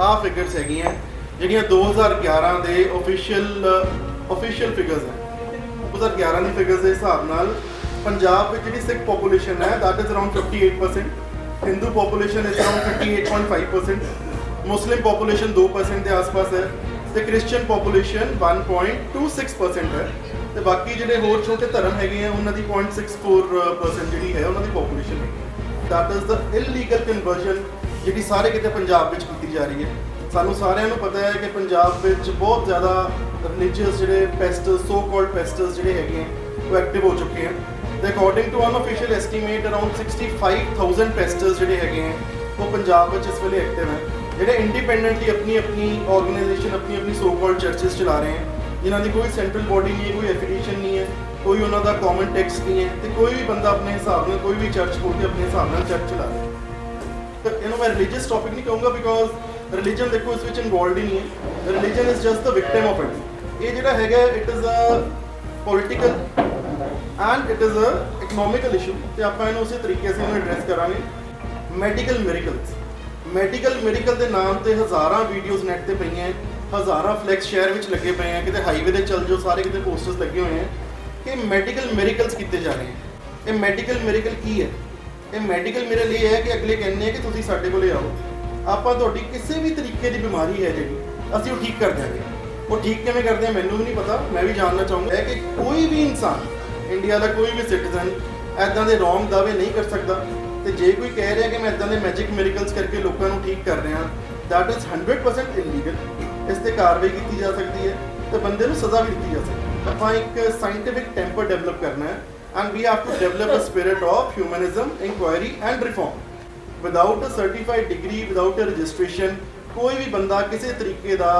ਆਹ ਫਿਗਰਸ ਹੈਗੀਆਂ। ਜਿਹੜੀਆਂ 2011 ਦੇ ਅਫੀਸ਼ੀਅਲ ਅਫੀਸ਼ੀਅਲ ਫਿਗਰਸ ਹੈ 2011 ਦੀ ਫਿਗਰਸ ਦੇ ਹਿਸਾਬ ਨਾਲ ਪੰਜਾਬ ਵਿੱਚ ਜਿਹੜੀ ਸਿੱਖ ਪੋਪੂਲੇਸ਼ਨ ਹੈ, that is around 58% Hindu population is around 58.5% Muslim population 2% ਦੇ ਆਸ-ਪਾਸ ਹੈ। ਤੇ ਕ੍ਰਿਸਚੀਅਨ ਪੋਪੂਲੇਸ਼ਨ 1.26% ਹੈ। ਤੇ ਬਾਕੀ ਜਿਹੜੇ ਹੋਰ ਛੋਟੇ ਧਰਮ ਹੈਗੇ ਆ, ਉਹਨਾਂ ਦੀ 0.64% ਜਿਹੜੀ ਹੈ, ਉਹਨਾਂ ਦੀ ਪੋਪੂਲੇਸ਼ਨ ਹੈ। That is the illegal conversion ਜਿਹੜੀ ਸਾਰੇ ਕਿਤੇ ਪੰਜਾਬ ਵਿੱਚ ਕੀਤੀ ਜਾ ਰਹੀ ਹੈ। ਸਾਨੂੰ ਸਾਰਿਆਂ ਨੂੰ ਪਤਾ ਹੈ ਕਿ ਪੰਜਾਬ ਵਿੱਚ ਬਹੁਤ ਜ਼ਿਆਦਾ ਰਿਲੀਜੀਅਸ ਜਿਹੜੇ ਪੈਸਟਰਸ ਸੋ ਕਾਲਡ ਪੈਸਟਰਸ ਜਿਹੜੇ ਹੈਗੇ ਆ ਉਹ ਐਕਟਿਵ ਹੋ ਚੁੱਕੇ ਹਨ। ਤੇ according to unofficial estimate around 65000 pastors ਜਿਹੜੇ ਹੈਗੇ ਆ ਉਹ ਪੰਜਾਬ ਵਿੱਚ ਇਸ ਵੇਲੇ ਐਕਟਿਵ ਹੈ ਜਿਹੜੇ ਇੰਡੀਪੈਂਡੈਂਟਲੀ ਆਪਣੀ ਆਪਣੀ ਆਰਗੇਨਾਈਜੇਸ਼ਨ ਆਪਣੀ ਆਪਣੀ ਸੋ ਕਾਲਡ ਚਰਚਸ ਚਲਾ ਰਹੇ ਹਨ ਜਿਨ੍ਹਾਂ ਦੀ ਕੋਈ ਸੈਂਟਰਲ ਬੋਡੀ ਨਹੀਂ ਹੈ, ਕੋਈ ਐਫੀਲੀਏਸ਼ਨ ਨਹੀਂ ਹੈ, ਕੋਈ ਉਹਨਾਂ ਦਾ ਕਾਮਨ ਟੈਕਸ ਨਹੀਂ ਹੈ, ਤੇ ਕੋਈ ਵੀ ਬੰਦਾ ਆਪਣੇ ਹਿਸਾਬ ਨਾਲ, ਕੋਈ ਵੀ ਚਰਚ ਖੋਲ ਕੇ ਆਪਣੇ ਹਿਸਾਬ ਨਾਲ ਚਰਚ ਚਲਾ ਰਿਹਾ ਹੈ ਤਾਂ ਇਹਨੂੰ ਮੈਂ ਰਿਲੀਜੀਅਸ ਟੌਪਿਕ ਨਹੀਂ ਕਹੂੰਗਾ ਬਿਕੋਜ਼ ਰਿਲੀਜਨ ਦੇਖੋ ਇਸ ਵਿੱਚ ਇਨਵੋਲਵਡ ਹੀ ਨਹੀਂ ਹੈ religion is just the victim of it ਇਹ ਜਿਹੜਾ ਹੈਗਾ it is a political and it is a economical issue ਤੇ ਆਪਾਂ ਇਹਨੂੰ ਉਸੇ ਤਰੀਕੇ ਸੇ ਇਹਨੂੰ ਐਡਰੈਸ ਕਰਾਂਗੇ ਮੈਡੀਕਲ ਮਿਰੇਕਲਸ ਮੈਡੀਕਲ ਮਿਰੇਕਲ ਦੇ ਨਾਮ ਤੇ ਹਜ਼ਾਰਾਂ ਵੀਡੀਓਜ਼ ਨੈਟ ਤੇ ਪਈਆਂ ਹੈ, ਹਜ਼ਾਰਾਂ ਫਲੈਕਸ ਸ਼ਹਿਰ ਵਿੱਚ ਲੱਗੇ ਪਏ ਆ ਕਿਤੇ ਹਾਈਵੇ ਤੇ ਚੱਲ ਜਾਓ ਸਾਰੇ ਕਿਤੇ ਪੋਸਟਰਸ ਲੱਗੇ ਹੋਏ ਆ ਕਿ ਮੈਡੀਕਲ ਮਿਰੇਕਲਸ ਕੀਤੇ ਜਾ ਰਹੇ ਹੈ ਇਹ ਮੈਡੀਕਲ ਮਿਰੇਕਲ ਕੀ ਹੈ ਇਹ ਮੈਡੀਕਲ ਮਿਰੇਕਲ ਇਹ ਹੈ ਕਿ ਅਗਲੇ ਕਹਿੰਦੇ ਆ ਕਿ ਤੁਸੀਂ ਸਾਡੇ ਕੋਲੇ ਆਓ। ਆਪਾਂ ਤੁਹਾਡੀ ਕਿਸੇ ਵੀ ਤਰੀਕੇ ਦੀ ਬਿਮਾਰੀ ਹੈ ਜਿਹੜੀ, ਅਸੀਂ ਉਹ ਠੀਕ ਕਰ ਦਿਆਂਗੇ। ਉਹ ਠੀਕ ਕਿਵੇਂ ਕਰਦੇ ਆ ਮੈਨੂੰ ਵੀ ਨਹੀਂ ਪਤਾ, ਮੈਂ ਵੀ ਜਾਣਨਾ ਚਾਹੂੰਗਾ। ਹੈ ਕਿ ਕੋਈ ਵੀ ਇਨਸਾਨ ਇੰਡੀਆ ਦਾ ਕੋਈ ਵੀ ਸਿਟੀਜ਼ਨ ਐਦਾਂ ਦੇ ਰੋਂਗ ਦਾਅਵੇ ਨਹੀਂ ਕਰ ਸਕਦਾ। ਤੇ ਜੇ ਕੋਈ ਕਹਿ ਰਿਹਾ ਕਿ ਮੈਂ ਐਦਾਂ ਦੇ ਮੈਜਿਕ ਮਿਰੇਕਲਸ ਕਰਕੇ ਲੋਕਾਂ ਨੂੰ ਠੀਕ ਕਰ ਰਿਹਾ ਦੈਟ ਇਜ਼ 100% ਇਲੀਗਲ ਇਸ ਤੇ ਕਾਰਵਾਈ ਕੀਤੀ ਜਾ ਸਕਦੀ ਹੈ ਤੇ ਬੰਦੇ ਨੂੰ ਸਜ਼ਾ ਵੀ ਦਿੱਤੀ ਜਾ ਸਕਦੀ ਹੈ। ਆਪਾਂ ਇੱਕ ਸਾਇੰਟਿਫਿਕ ਟੈਂਪਰ ਡਿਵੈਲਪ ਕਰਨਾ ਹੈ। And we have to develop a spirit of humanism inquiry and reform without a certified degree without a registration ਕੋਈ ਵੀ ਬੰਦਾ ਕਿਸੇ ਤਰੀਕੇ ਦਾ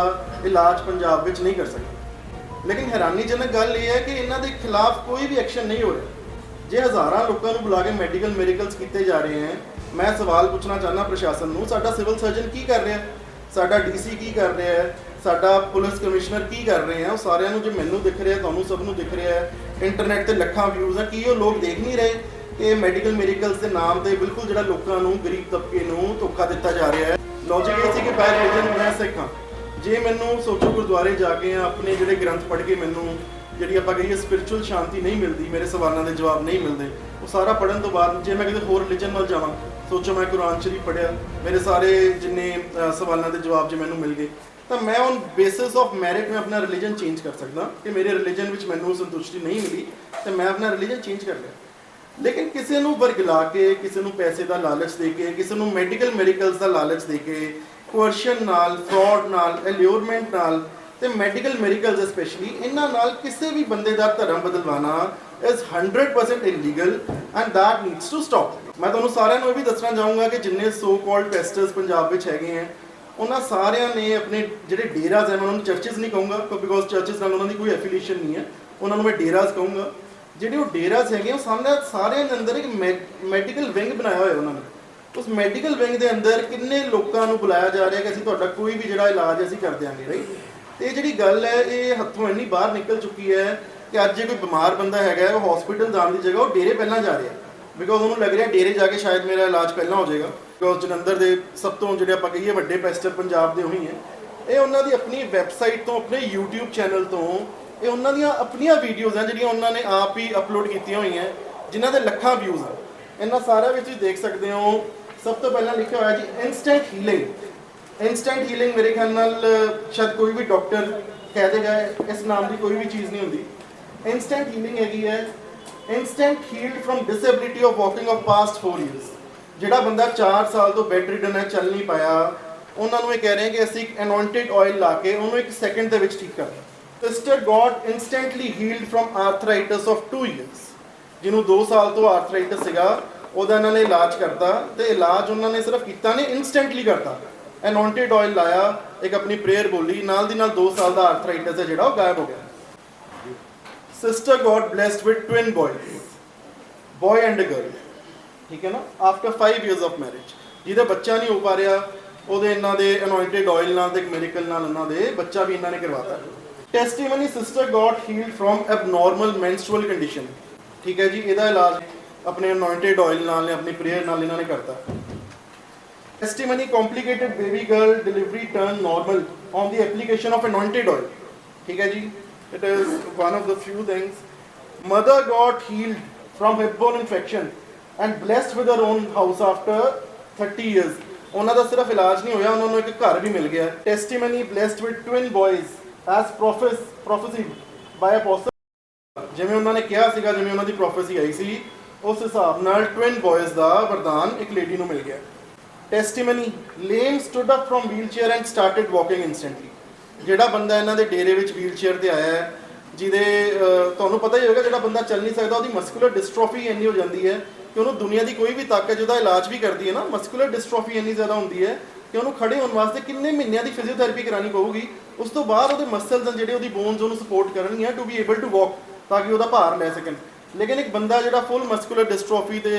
ਇਲਾਜ ਪੰਜਾਬ ਵਿੱਚ ਨਹੀਂ ਕਰ ਸਕਦਾ ਲੇਕਿਨ ਹੈਰਾਨੀਜਨਕ ਗੱਲ ਇਹ ਹੈ ਕਿ ਇਹਨਾਂ ਦੇ ਖਿਲਾਫ ਕੋਈ ਵੀ ਐਕਸ਼ਨ ਨਹੀਂ ਹੋ ਰਿਹਾ ਜੇ ਹਜ਼ਾਰਾਂ ਲੋਕਾਂ ਨੂੰ ਬੁਲਾ ਕੇ ਮੈਡੀਕਲ ਮੈਡੀਕਲਸ ਕੀਤੇ ਜਾ ਰਹੇ ਹਨ ਮੈਂ ਸਵਾਲ ਪੁੱਛਣਾ ਚਾਹੁੰਦਾ ਪ੍ਰਸ਼ਾਸਨ ਨੂੰ ਸਾਡਾ ਸਿਵਲ ਸਰਜਨ ਕੀ ਕਰ ਰਿਹਾ ਹੈ ਸਾਡਾ ਡੀਸੀ ਕੀ ਕਰ ਰਿਹਾ ਹੈ ਸਾਡਾ ਪੁਲਿਸ ਕਮਿਸ਼ਨਰ ਕੀ ਕਰ ਰਹੇ ਆ ਉਹ ਸਾਰਿਆਂ ਨੂੰ ਜੇ ਮੈਨੂੰ ਦਿਖ ਰਿਹਾ ਤੁਹਾਨੂੰ ਸਭ ਨੂੰ ਦਿਖ ਰਿਹਾ ਹੈ ਇੰਟਰਨੈਟ ਤੇ ਲੱਖਾਂ ਵਿਊਜ਼ ਆ, ਕੀ ਉਹ ਲੋਕ ਦੇਖ ਨਹੀਂ ਰਹੇ ਕਿ ਮੈਡੀਕਲ ਮੈਡੀਕਲਸ ਦੇ ਨਾਮ ਤੇ ਬਿਲਕੁਲ ਜਿਹੜਾ ਲੋਕਾਂ ਨੂੰ, ਗਰੀਬ ਤਬਕੇ ਨੂੰ ਧੋਖਾ ਦਿੱਤਾ ਜਾ ਰਿਹਾ ਹੈ। ਲੌਜੀਕ ਇਹ ਸੀ ਕਿ ਬਾਈ ਰਿਲੀਜਨ ਮੈਂ ਸਿੱਖ ਹਾਂ। ਜੇ ਮੈਨੂੰ ਸੋਚੋ ਗੁਰਦੁਆਰੇ ਜਾ ਕੇ ਆ ਆਪਣੇ ਜਿਹੜੇ ਗ੍ਰੰਥ ਪੜ੍ਹ ਕੇ ਮੈਨੂੰ ਜਿਹੜੀ ਆਪਾਂ ਕਹੀਏ ਸਪਿਰਚੁਅਲ ਸ਼ਾਂਤੀ ਨਹੀਂ ਮਿਲਦੀ, ਮੇਰੇ ਸਵਾਲਾਂ ਦੇ ਜਵਾਬ ਨਹੀਂ ਮਿਲਦੇ, ਉਹ ਸਾਰਾ ਪੜਨ ਤੋਂ ਬਾਅਦ ਜੇ ਮੈਂ ਕਿਤੇ ਹੋਰ ਰਿਲੀਜਨ ਨਾਲ ਜਾਵਾਂ, ਸੋਚੋ ਮੈਂ ਕੁਰਾਨ ਸ਼ਰੀਫ ਪੜਿਆ ਮੇਰੇ ਸਾਰੇ ਜਿੰਨੇ ਸਵਾਲਾਂ ਦੇ ਜਵਾਬ ਜੇ ਮੈਨੂੰ ਮਿਲ ਗਏ ਤਾਂ ਮੈਂ ਔਨ ਬੇਸਿਸ ਆਫ ਮੈਰਿਟ ਮੈਂ ਆਪਣਾ ਰਿਲੀਜਨ ਚੇਂਜ ਕਰ ਸਕਦਾ ਕਿ ਮੇਰੇ ਰਿਲੀਜਨ ਵਿੱਚ ਮੈਨੂੰ ਸੰਤੁਸ਼ਟੀ ਨਹੀਂ ਮਿਲੀ, ਤੇ ਮੈਂ ਆਪਣਾ ਰਿਲੀਜਨ ਚੇਂਜ ਕਰ ਲਿਆ। ਲੇਕਿਨ ਕਿਸੇ ਨੂੰ ਵਰਗਲਾ ਕੇ, ਕਿਸੇ ਨੂੰ ਪੈਸੇ ਦਾ ਲਾਲਚ ਦੇ ਕੇ, ਕਿਸੇ ਨੂੰ ਮੈਡੀਕਲ ਮੈਡੀਕਲਸ ਦਾ ਲਾਲਚ ਦੇ ਕੇ ਕੋਰਸ਼ਨ ਨਾਲ ਫਰਾਡ ਨਾਲ ਐਲਿਓਰਮੈਂਟ ਨਾਲ, ਤੇ ਮੈਡੀਕਲ ਮੈਡੀਕਲਸ ਸਪੈਸ਼ਲੀ ਇਹਨਾਂ ਨਾਲ ਕਿਸੇ ਵੀ ਬੰਦੇ ਦਾ ਧਰਮ ਬਦਲਵਾਣਾ is 100% illegal and that needs to stop ਮੈਂ ਤੁਹਾਨੂੰ ਸਾਰਿਆਂ ਨੂੰ ਇਹ ਵੀ ਦੱਸਣਾ ਚਾਹੂੰਗਾ ਕਿ ਜਿੰਨੇ ਸੋ ਕਾਲਡ ਪੈਸਟਰਸ ਪੰਜਾਬ ਵਿੱਚ ਹੈਗੇ ਆ ਉਹਨਾਂ ਸਾਰਿਆਂ ਨੇ ਆਪਣੇ ਜਿਹੜੇ ਡੇਰਾਜ਼ ਹਨ, ਉਹਨਾਂ ਨੂੰ ਚਰਚਸ ਨਹੀਂ ਕਹੂੰਗਾ ਬਿਕੋਜ਼ ਚਰਚਸ ਨਾਲ ਉਹਨਾਂ ਦੀ ਕੋਈ ਐਫੀਲੀਏਸ਼ਨ ਨਹੀਂ ਹੈ। ਉਹਨਾਂ ਨੂੰ ਮੈਂ ਡੇਰਾਜ਼ ਕਹੂੰਗਾ। ਜਿਹੜੇ ਉਹ ਡੇਰਾਜ਼ ਹੈਗੇ, ਉਹ ਸਾਹਮਣੇ ਸਾਰਿਆਂ ਦੇ ਅੰਦਰ ਇੱਕ ਮੈਡੀਕਲ ਵਿੰਗ ਬਣਾਇਆ ਹੋਇਆ ਉਹਨਾਂ ਨੇ। ਉਸ ਮੈਡੀਕਲ ਵਿੰਗ ਦੇ ਅੰਦਰ ਕਿੰਨੇ ਲੋਕਾਂ ਨੂੰ ਬੁਲਾਇਆ ਜਾ ਰਿਹਾ ਕਿ ਅਸੀਂ ਤੁਹਾਡਾ ਕੋਈ ਵੀ ਜਿਹੜਾ ਇਲਾਜ ਅਸੀਂ ਕਰ ਦਿਆਂਗੇ ਰਾਈਟ ਤੇ ਇਹ ਜਿਹੜੀ ਗੱਲ ਹੈ, ਇਹ ਹੱਥੋਂ ਇੰਨੀ ਬਾਹਰ ਨਿਕਲ ਚੁੱਕੀ ਹੈ ਕਿ ਅੱਜ ਜੇ ਕੋਈ ਬਿਮਾਰ ਬੰਦਾ ਹੈਗਾ ਉਹ ਹਸਪੀਟਲ ਜਾਣ ਦੀ ਜਗ੍ਹਾ ਉਹ ਡੇਰੇ ਪਹਿਲਾਂ ਜਾ ਰਿਹਾ। ਬਿਕੋਜ਼ ਉਹਨੂੰ ਲੱਗ ਰਿਹਾ ਡੇਰੇ ਜਾ ਕੇ ਸ਼ਾਇਦ ਮੇਰਾ ਇਲਾਜ ਪਹਿਲਾਂ ਹੋ ਜਾਏਗਾ। ਬਿਕੋਜ਼ ਜਲੰਧਰ ਦੇ ਸਭ ਤੋਂ ਜਿਹੜੇ ਆਪਾਂ ਕਹੀਏ ਵੱਡੇ ਪੈਸਟਰ ਪੰਜਾਬ ਦੇ ਉਹੀ ਹੈ। ਇਹ ਉਹਨਾਂ ਦੀ ਆਪਣੀ ਵੈਬਸਾਈਟ ਤੋਂ, ਆਪਣੇ YouTube ਚੈਨਲ ਤੋਂ, ਇਹ ਉਹਨਾਂ ਦੀਆਂ ਆਪਣੀਆਂ ਵੀਡੀਓਜ਼ ਆ ਜਿਹੜੀਆਂ ਉਹਨਾਂ ਨੇ ਆਪ ਹੀ ਅਪਲੋਡ ਕੀਤੀਆਂ ਹੋਈਆਂ, ਜਿਨ੍ਹਾਂ ਦੇ ਲੱਖਾਂ ਵਿਊਜ਼ ਆ। ਇਹਨਾਂ ਸਾਰਿਆਂ ਵਿੱਚ ਤੁਸੀਂ ਦੇਖ ਸਕਦੇ ਹੋ, ਸਭ ਤੋਂ ਪਹਿਲਾਂ ਲਿਖਿਆ ਹੋਇਆ ਜੀ ਇਨਸਟੈਂਟ ਹੀਲਿੰਗ ਇਨਸਟੈਂਟ ਹੀਲਿੰਗ ਮੇਰੇ ਖਿਆਲ ਨਾਲ, ਸ਼ਾਇਦ ਕੋਈ ਵੀ ਡਾਕਟਰ ਕਹਿ ਦੇਗਾ, ਇਸ ਨਾਮ ਦੀ ਕੋਈ ਵੀ ਚੀਜ਼ ਨਹੀਂ ਹੁੰਦੀ। ਇਨਸਟੈਂਟ ਹੀਲਿੰਗ ਹੈਗੀ ਹੈ। Instant healed from disability of walking of past 4 years ਜਿਹੜਾ ਬੰਦਾ 4 ਸਾਲ ਤੋਂ ਬੈਡ ਰਿਡਨ ਹੈ ਚੱਲ ਨਹੀਂ ਪਾਇਆ, ਉਹਨਾਂ ਨੂੰ ਇਹ ਕਹਿ ਰਹੇ ਕਿ ਅਸੀਂ ਇੱਕ ਅਨੋਇੰਟਡ ਆਇਲ ਲਾ ਕੇ ਉਹਨੂੰ ਇੱਕ ਸੈਕਿੰਡ ਦੇ ਵਿੱਚ ਠੀਕ ਕਰਦਾ sister got instantly healed from arthritis of 2 years ਜਿਹਨੂੰ 2 ਸਾਲ ਤੋਂ ਆਰਥਰਾਈਟਿਸ ਸੀਗਾ, ਉਹਦਾ ਇਹਨਾਂ ਨੇ ਇਲਾਜ ਕਰਤਾ ਤੇ ਇਲਾਜ ਉਹਨਾਂ ਨੇ ਸਿਰਫ ਕੀਤਾ ਨਹੀਂ ਇਨਸਟੈਂਟਲੀ ਕਰਤਾ। ਅਨੋਇੰਟਡ ਆਇਲ ਲਾਇਆ, ਇੱਕ ਆਪਣੀ ਪ੍ਰੇਅਰ ਬੋਲੀ, ਨਾਲ ਦੀ ਨਾਲ 2 ਸਾਲ ਦਾ ਆਰਥਰਾਈਟਿਸ ਹੈ ਜਿਹੜਾ, ਉਹ ਗਾਇਬ ਹੋ ਗਿਆ। Sister got blessed with twin boys, boy and a girl ਠੀਕ ਹੈ ਨਾ? ਆਫਟਰ 5 ਇਅਰਸ ਆਫ ਮੈਰਿਜ ਜਿਹਦੇ ਬੱਚਾ ਨਹੀਂ ਹੋ ਪਾ ਰਿਹਾ, ਉਹਦੇ ਇਹਨਾਂ ਦੇ ਅਨੋਇੰਟਡ ਆਇਲ ਨਾਲ ਤੇ ਮੈਡੀਕਲ ਨਾਲ ਇਹਨਾਂ ਦੇ ਬੱਚਾ ਵੀ ਇਹਨਾਂ ਨੇ ਕਰਵਾਤਾ। Testimony sister got healed from abnormal menstrual condition ਠੀਕ ਹੈ ਜੀ, ਇਹਦਾ ਇਲਾਜ ਆਪਣੇ ਅਨੋਇੰਟਡ ਆਇਲ ਨਾਲ ਨੇ, ਆਪਣੀ ਪ੍ਰੇਅਰ ਨਾਲ ਇਹਨਾਂ ਨੇ ਕਰਤਾ। Testimony complicated baby girl delivery turn normal on the application of anointed oil ਠੀਕ ਹੈ ਜੀ it is one of the few things mother got healed from hip infection and blessed with her own house after 30 years. ਉਹਨਾਂ ਦਾ ਸਿਰਫ ਇਲਾਜ ਨਹੀਂ ਹੋਇਆ, ਉਹਨਾਂ ਨੂੰ ਇੱਕ ਘਰ ਵੀ ਮਿਲ ਗਿਆ। Testimony blessed with twin boys as prophes prophesied by apostle ਜਿਵੇਂ ਉਹਨਾਂ ਨੇ ਕਿਹਾ ਸੀਗਾ, ਜਿਵੇਂ ਉਹਨਾਂ ਦੀ ਪ੍ਰੋਫੈਸੀ ਆਈ ਸੀ, ਉਸ ਹਿਸਾਬ ਨਾਲ ਟਵਿਨ ਬॉयਜ਼ ਦਾ ਵਰਦਾਨ ਇੱਕ ਲੇਡੀ ਨੂੰ ਮਿਲ ਗਿਆ। Testimony lame stood up from wheelchair and started walking instantly ਜਿਹੜਾ ਬੰਦਾ ਇਹਨਾਂ ਦੇ ਡੇਰੇ ਵਿੱਚ ਵੀਲਚੇਅਰ ਤੇ ਆਇਆ ਹੈ ਜਿਹਦੇ ਤੁਹਾਨੂੰ ਪਤਾ ਹੀ ਹੋਵੇਗਾ ਜਿਹੜਾ ਬੰਦਾ ਚੱਲ ਨਹੀਂ ਸਕਦਾ, ਉਹਦੀ ਮਸਕੂਲਰ ਡਿਸਟ੍ਰੋਫੀ ਇੰਨੀ ਹੋ ਜਾਂਦੀ ਹੈ ਕਿ ਉਹਨੂੰ ਦੁਨੀਆ ਦੀ ਕੋਈ ਵੀ ਤਾਕਤ, ਜਿਹਦਾ ਇਲਾਜ ਵੀ ਕਰਦੀ ਹੈ ਨਾ ਮਸਕੂਲਰ ਡਿਸਟ੍ਰੋਫੀ ਇੰਨੀ ਜ਼ਿਆਦਾ ਹੁੰਦੀ ਹੈ ਕਿ ਉਹਨੂੰ ਖੜੇ ਹੋਣ ਵਾਸਤੇ ਕਿੰਨੇ ਮਹੀਨਿਆਂ ਦੀ ਫਿਜ਼ੀਓਥੈਰੇਪੀ ਕਰਾਣੀ ਪਊਗੀ। ਉਸ ਤੋਂ ਬਾਅਦ ਉਹਦੇ ਮਸਲਸ ਜਿਹੜੇ ਉਹਦੀ ਬੋਨਸ ਉਹਨੂੰ ਸਪੋਰਟ ਕਰਨਗੀਆਂ to be able to walk ਤਾਂ ਕਿ ਉਹਦਾ ਭਾਰ ਲੈ ਸਕਣ। ਲੇਕਿਨ ਇੱਕ ਬੰਦਾ ਜਿਹੜਾ ਫੁੱਲ ਮਸਕੂਲਰ ਡਿਸਟ੍ਰੋਫੀ ਤੇ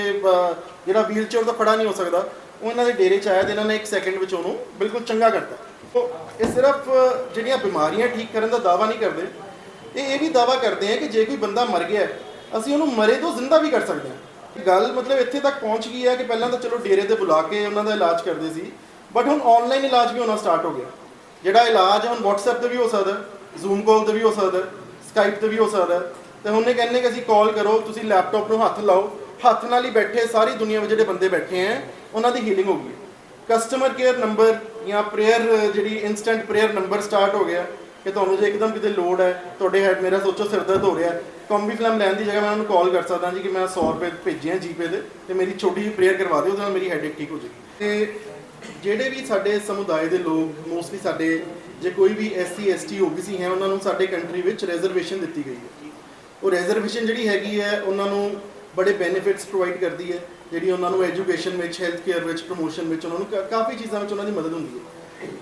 ਜਿਹੜਾ ਵੀਲਚੇਅਰ ਤੋਂ ਖੜਾ ਨਹੀਂ ਹੋ ਸਕਦਾ, ਉਹ ਇਹਨਾਂ ਦੇ ਡੇਰੇ ਚ ਆਇਆ ਤੇ ਇਹਨਾਂ ਨੇ ਇੱਕ ਸੈਕਿੰਡ ਵਿੱਚ ਉਹਨੂੰ ਬਿਲਕੁਲ ਚੰਗਾ ਕਰਤਾ। ਤੋ ਇਹ ਸਿਰਫ ਜਿਹੜੀਆਂ ਬਿਮਾਰੀਆਂ ਠੀਕ ਕਰਨ ਦਾ ਦਾਵਾ ਨਹੀਂ ਕਰਦੇ ਇਹ ਇਹ ਵੀ ਦਾਵਾ ਕਰਦੇ ਹੈ ਕਿ ਜੇ ਕੋਈ ਬੰਦਾ ਮਰ ਗਿਆ ਅਸੀਂ ਉਹਨੂੰ ਮਰੇ ਤੋਂ ਜ਼ਿੰਦਾ ਵੀ ਕਰ ਸਕਦੇ ਹਾਂ। ਗੱਲ ਮਤਲਬ ਇੱਥੇ ਤੱਕ ਪਹੁੰਚ ਗਈ ਹੈ ਕਿ ਪਹਿਲਾਂ ਤਾਂ ਚਲੋ ਡੇਰੇ ਤੇ ਬੁਲਾ ਕੇ ਉਹਨਾਂ ਦਾ ਇਲਾਜ ਕਰਦੇ ਸੀ ਬਟ ਹੁਣ ਆਨਲਾਈਨ ਇਲਾਜ ਵੀ ਹੋਣਾ ਸਟਾਰਟ ਹੋ ਗਿਆ। ਜਿਹੜਾ ਇਲਾਜ ਹੁਣ WhatsApp ਤੇ ਵੀ ਹੋ ਸਕਦਾ ਜ਼ੂਮ ਕਾਲ ਤੇ ਵੀ ਹੋ ਸਕਦਾ ਸਕਾਈਪ ਤੇ ਵੀ ਹੋ ਸਕਦਾ। ਤੇ ਹੁਣ ਇਹ ਕਹਿੰਦੇ ਕਿ ਅਸੀਂ ਕਾਲ ਕਰੋ, ਤੁਸੀਂ ਲੈਪਟਾਪ ਨੂੰ ਹੱਥ ਲਾਓ, ਹੱਥ ਨਾਲ ਹੀ ਬੈਠੇ ਸਾਰੀ ਦੁਨੀਆ ਵਿੱਚ ਜਿਹੜੇ ਬੰਦੇ ਬੈਠੇ ਹੈ, ਉਹਨਾਂ ਦੀ ਹੀਲਿੰਗ ਹੋ ਗਈ ਕਸਟਮਰ ਕੇਅਰ ਨੰਬਰ ਜਾਂ ਪ੍ਰੇਅਰ ਜਿਹੜੀ ਇਨਸਟੈਂਟ ਪ੍ਰੇਅਰ ਨੰਬਰ ਸਟਾਰਟ ਹੋ ਗਿਆ। ਕਿ ਤੁਹਾਨੂੰ ਜੇ ਇੱਕਦਮ ਕਿਤੇ ਲੋਡ ਹੈ, ਤੁਹਾਡੇ ਹੈਡ ਮੇਰਾ ਸੋਚੋ ਸਿਰ ਦਰਦ ਹੋ ਰਿਹਾ ਹੈ, ਕੰਬੀ ਫਲਮ ਲੈਣ ਦੀ ਜਗ੍ਹਾ ਮੈਂ ਉਹਨੂੰ ਕਾਲ ਕਰ ਸਕਦਾ ਜੀ ਕਿ ਮੈਂ 100 ਰੁਪਏ ਭੇਜੇ ਆ ਜੀਪੇ 'ਤੇ ਤੇ ਮੇਰੀ ਛੋਟੀ ਜਿਹੀ ਪ੍ਰੇਅਰ ਕਰਵਾ ਦਿਓ, ਉਹਦੇ ਨਾਲ ਮੇਰੀ ਹੈਡੇਕ ਠੀਕ ਹੋ ਜਾਏਗੀ। ਤੇ ਜਿਹੜੇ ਵੀ ਸਾਡੇ ਸਮੁਦਾਇ ਦੇ ਲੋਕ ਮੋਸਟਲੀ ਸਾਡੇ ਜੇ ਕੋਈ ਵੀ ਐਸਸੀ ਐਸਟੀ ਓਬੀਸੀ ਹੈ, ਉਹਨਾਂ ਨੂੰ ਸਾਡੇ ਕੰਟਰੀ ਵਿੱਚ ਰਿਜ਼ਰਵੇਸ਼ਨ ਦਿੱਤੀ ਗਈ ਹੈ। ਉਹ ਰਿਜ਼ਰਵੇਸ਼ਨ ਜਿਹੜੀ ਹੈਗੀ ਹੈ, ਉਹਨਾਂ ਨੂੰ ਬੜੇ ਬੈਨੀਫਿਟਸ ਪ੍ਰੋਵਾਈਡ ਕਰਦੀ ਹੈ, ਜਿਹੜੀ ਉਹਨਾਂ ਨੂੰ ਐਜੂਕੇਸ਼ਨ ਵਿੱਚ ਹੈਲਥ ਕੇਅਰ ਵਿੱਚ ਪ੍ਰੋਮੋਸ਼ਨ ਵਿੱਚ, ਉਹਨਾਂ ਨੂੰ ਕਾ- ਕਾਫੀ ਚੀਜ਼ਾਂ ਵਿੱਚ ਉਹਨਾਂ ਦੀ ਮਦਦ ਹੁੰਦੀ ਹੈ।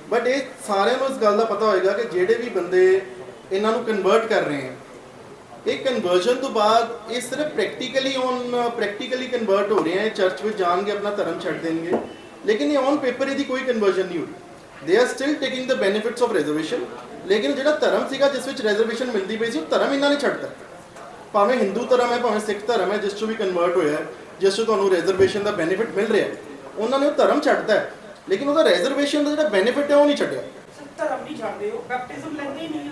ਬਟ ਇਹ ਸਾਰਿਆਂ ਨੂੰ ਇਸ ਗੱਲ ਦਾ ਪਤਾ ਹੋਏਗਾ ਕਿ ਜਿਹੜੇ ਵੀ ਬੰਦੇ ਇਹਨਾਂ ਨੂੰ ਕਨਵਰਟ ਕਰ ਰਹੇ ਹੈ, ਇਹ ਕਨਵਰਜਨ ਤੋਂ ਬਾਅਦ ਇਹ ਸਿਰਫ ਪ੍ਰੈਕਟੀਕਲੀ ਔਨ ਪ੍ਰੈਕਟੀਕਲੀ ਕਨਵਰਟ ਹੋ ਰਹੇ ਹੈ ਚਰਚ ਵਿੱਚ ਜਾਣਗੇ, ਆਪਣਾ ਧਰਮ ਛੱਡ ਦੇਣਗੇ। ਲੇਕਿਨ ਇਹ ਔਨ ਪੇਪਰ ਇਹਦੀ ਕੋਈ ਕਨਵਰਜਨ ਨਹੀਂ ਹੋਈ they are still taking the benefits of reservation ਲੇਕਿਨ ਜਿਹੜਾ ਧਰਮ ਸੀਗਾ, ਜਿਸ ਵਿੱਚ ਰਿਜ਼ਰਵੇਸ਼ਨ ਮਿਲਦੀ ਪਈ ਸੀ, ਉਹ ਧਰਮ ਇਹਨਾਂ ਨੇ ਛੱਡਤਾ। ਭਾਵੇਂ ਹਿੰਦੂ ਧਰਮ ਹੈ, ਭਾਵੇਂ ਸਿੱਖ ਧਰਮ ਹੈ, ਜਿਸ ਚੋਂ ਵੀ ਕਨਵਰਟ ਹੋਇਆ ਜਿਸ ਚੋਂ ਤੁਹਾਨੂੰ ਰਿਜ਼ਰਵੇਸ਼ਨ ਦਾ ਬੈਨੀਫਿਟ ਮਿਲ ਰਿਹਾ ਉਹਨਾਂ ਨੇ ਉਹ ਧਰਮ ਛੱਡਤਾ ਹੈ। ਲੇਕਿਨ ਉਹਦਾ ਰਿਜ਼ਰਵੇਸ਼ਨ ਦਾ ਜਿਹੜਾ ਬੈਨੀਫਿਟ ਹੈ ਉਹ ਨਹੀਂ ਛੱਡਿਆ। ਧਰਮ ਨਹੀਂ ਛੱਡਦੇ ਹੋ ਬੈਪਟਿਜ਼ਮ ਲੈਂਦੇ ਹੀ ਨਹੀਂ